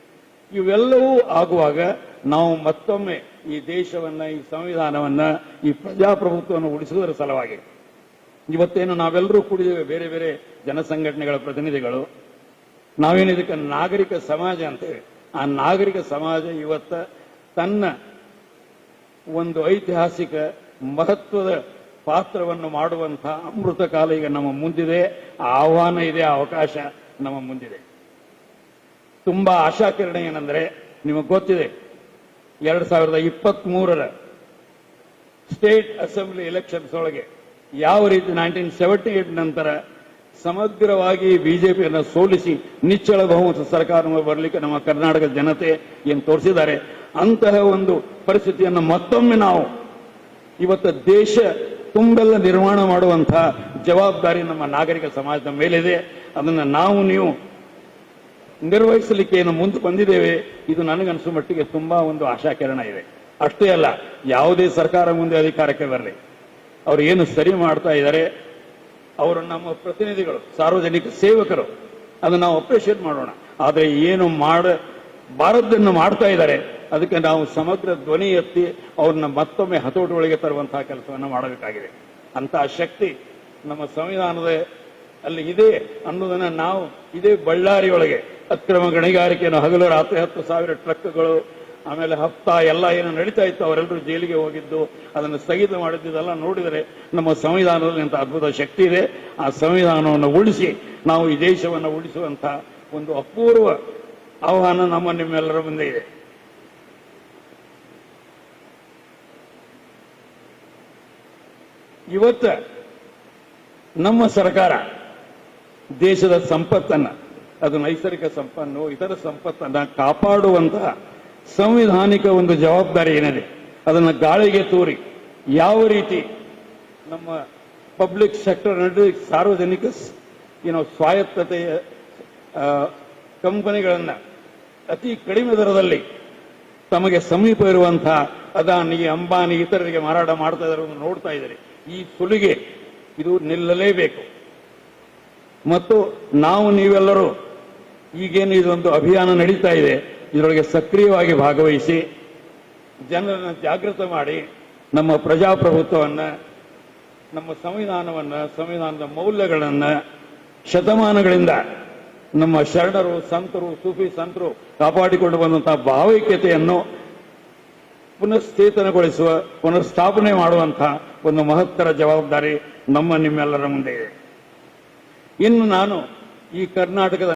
ಇವೆಲ್ಲವೂ ಆಗುವಾಗ ನಾವು ಮತ್ತೊಮ್ಮೆ ಈ ದೇಶವನ್ನ, ಈ ಸಂವಿಧಾನವನ್ನ, ಈ ಪ್ರಜಾಪ್ರಭುತ್ವವನ್ನು ಉಳಿಸುವುದರ ಸಲುವಾಗಿ. ಇವತ್ತೇನು ನಾವೆಲ್ಲರೂ ಕೂಡಿದ್ದೇವೆ ಬೇರೆ ಬೇರೆ ಜನಸಂಘಟನೆಗಳ ಪ್ರತಿನಿಧಿಗಳು. ನಾವೇನಿದಕ್ಕೆ ನಾಗರಿಕ ಸಮಾಜ ಅಂತೇವೆ ಆ ನಾಗರಿಕ ಸಮಾಜ ಇವತ್ತ ತನ್ನ ಒಂದು ಐತಿಹಾಸಿಕ ಮಹತ್ವದ ಪಾತ್ರವನ್ನು ಮಾಡುವಂತಹ ಅಮೃತ ಕಾಲ ಈಗ ನಮ್ಮ ಮುಂದಿದೆ. ಆಹ್ವಾನ ಇದೆ ಅವಕಾಶ ನಮ್ಮ ಮುಂದಿದೆ. ತುಂಬಾ ಆಶಾಕಿರಣ ಏನಂದ್ರೆ ನಿಮಗೆ ಗೊತ್ತಿದೆ, ಎರಡ್ ಸಾವಿರದ ಇಪ್ಪತ್ತ್ ಮೂರರ ಸ್ಟೇಟ್ ಅಸೆಂಬ್ಲಿ ಎಲೆಕ್ಷನ್ಸ್ ಒಳಗೆ ಯಾವ ರೀತಿ ನೈನ್ಟೀನ್ ಸೆವೆಂಟಿ ಏಟ್ ನಂತರ ಸಮಗ್ರವಾಗಿ ಬಿಜೆಪಿಯನ್ನು ಸೋಲಿಸಿ ನಿಚ್ಚಳ ಬಹುಮತ ಸರ್ಕಾರ ಬರಲಿಕ್ಕೆ ನಮ್ಮ ಕರ್ನಾಟಕದ ಜನತೆ ಏನು ತೋರಿಸಿದ್ದಾರೆ, ಅಂತಹ ಒಂದು ಪರಿಸ್ಥಿತಿಯನ್ನು ಮತ್ತೊಮ್ಮೆ ನಾವು ಇವತ್ತು ದೇಶ ತುಂಬೆಲ್ಲ ನಿರ್ಮಾಣ ಮಾಡುವಂತಹ ಜವಾಬ್ದಾರಿ ನಮ್ಮ ನಾಗರಿಕ ಸಮಾಜದ ಮೇಲಿದೆ. ಅದನ್ನು ನಾವು ನೀವು ನಿರ್ವಹಿಸಲಿಕ್ಕೆ ಏನು ಮುಂದೆ ಬಂದಿದ್ದೇವೆ, ಇದು ನನಗನ್ಸುವ ಮಟ್ಟಿಗೆ ತುಂಬಾ ಒಂದು ಆಶಾಕಿರಣ ಇದೆ. ಅಷ್ಟೇ ಅಲ್ಲ, ಯಾವುದೇ ಸರ್ಕಾರ ಮುಂದೆ ಅಧಿಕಾರಕ್ಕೆ ಬರಲಿ. ಅವರು ಏನು ಸರಿ ಮಾಡ್ತಾ ಇದ್ದಾರೆ, ಅವರು ನಮ್ಮ ಪ್ರತಿನಿಧಿಗಳು, ಸಾರ್ವಜನಿಕ ಸೇವಕರು, ಅದನ್ನು ನಾವು ಅಪ್ರಿಷಿಯೇಟ್ ಮಾಡೋಣ. ಆದರೆ ಏನು ಮಾಡ ಬಾರದ್ದನ್ನು ಮಾಡ್ತಾ ಇದ್ದಾರೆ, ಅದಕ್ಕೆ ನಾವು ಸಮಗ್ರ ಧ್ವನಿ ಎತ್ತಿ ಅವ್ರನ್ನ ಮತ್ತೊಮ್ಮೆ ಹತೋಟಿಯೊಳಗೆ ತರುವಂತಹ ಕೆಲಸವನ್ನು ಮಾಡಬೇಕಾಗಿದೆ. ಅಂತಹ ಶಕ್ತಿ ನಮ್ಮ ಸಂವಿಧಾನದ ಅಲ್ಲಿ ಇದೆ ಅನ್ನೋದನ್ನ ನಾವು ಇದೇ ಬಳ್ಳಾರಿಯೊಳಗೆ ಅಕ್ರಮ ಗಣಿಗಾರಿಕೆಯನ್ನು ಹಗಲು ರಾತ್ರಿ ಹತ್ತು ಸಾವಿರ ಟ್ರಕ್ಗಳು, ಆಮೇಲೆ ಹಪ್ತ ಎಲ್ಲ ಏನು ನಡೀತಾ ಇತ್ತು, ಅವರೆಲ್ಲರೂ ಜೈಲಿಗೆ ಹೋಗಿದ್ದು, ಅದನ್ನು ಸ್ಥಗಿತ ಮಾಡಿದ್ದೆಲ್ಲ ನೋಡಿದರೆ ನಮ್ಮ ಸಂವಿಧಾನದಲ್ಲಿ ಅಂತ ಅದ್ಭುತ ಶಕ್ತಿ ಇದೆ. ಆ ಸಂವಿಧಾನವನ್ನು ಉಳಿಸಿ ನಾವು ಈ ದೇಶವನ್ನು ಉಳಿಸುವಂತ ಒಂದು ಅಪೂರ್ವ ಆಹ್ವಾನ ನಮ್ಮ ನಿಮ್ಮೆಲ್ಲರ ಮುಂದೆ ಇದೆ. ಇವತ್ತ ನಮ್ಮ ಸರ್ಕಾರ ದೇಶದ ಸಂಪತ್ತನ್ನ, ಅದು ನೈಸರ್ಗಿಕ ಸಂಪನ್ನು, ಇತರ ಸಂಪತ್ತನ್ನ ಕಾಪಾಡುವಂತಹ ಸಂವಿಧಾನಿಕ ಒಂದು ಜವಾಬ್ದಾರಿ ಏನಿದೆ, ಅದನ್ನು ಗಾಳಿಗೆ ತೂರಿ ಯಾವ ರೀತಿ ನಮ್ಮ ಪಬ್ಲಿಕ್ ಸೆಕ್ಟರ್ ನಡುವೆ ಸಾರ್ವಜನಿಕ ಏನೋ ಸ್ವಾಯತ್ತತೆಯ ಕಂಪನಿಗಳನ್ನು ಅತಿ ಕಡಿಮೆ ದರದಲ್ಲಿ ತಮಗೆ ಸಮೀಪ ಇರುವಂತಹ ಅದಾನಿ, ಅಂಬಾನಿ, ಇತರರಿಗೆ ಮಾರಾಟ ಮಾಡ್ತಾ ಇದ್ದಾರೆ ನೋಡ್ತಾ ಇದ್ದಾರೆ. ಈ ಸುಲಿಗೆ ಇದು ನಿಲ್ಲಲೇಬೇಕು. ಮತ್ತು ನಾವು ನೀವೆಲ್ಲರೂ ಈಗೇನು ಇದೊಂದು ಅಭಿಯಾನ ನಡೀತಾ ಇದೆ, ಇದರೊಳಗೆ ಸಕ್ರಿಯವಾಗಿ ಭಾಗವಹಿಸಿ ಜನರನ್ನು ಜಾಗೃತ ಮಾಡಿ ನಮ್ಮ ಪ್ರಜಾಪ್ರಭುತ್ವವನ್ನು, ನಮ್ಮ ಸಂವಿಧಾನವನ್ನು, ಸಂವಿಧಾನದ ಮೌಲ್ಯಗಳನ್ನು, ಶತಮಾನಗಳಿಂದ ನಮ್ಮ ಶರಣರು, ಸಂತರು, ಸೂಫಿ ಸಂತರು ಕಾಪಾಡಿಕೊಂಡು ಬಂದಂತಹ ಭಾವೈಕ್ಯತೆಯನ್ನು ಪುನಃಸ್ಥೇತನಗೊಳಿಸುವ, ಪುನಃಸ್ಥಾಪನೆ ಮಾಡುವಂತಹ ಒಂದು ಮಹತ್ತರ ಜವಾಬ್ದಾರಿ ನಮ್ಮ ನಿಮ್ಮೆಲ್ಲರ ಮುಂದೆ ಇದೆ. ಇನ್ನು ನಾನು ಈ ಕರ್ನಾಟಕದ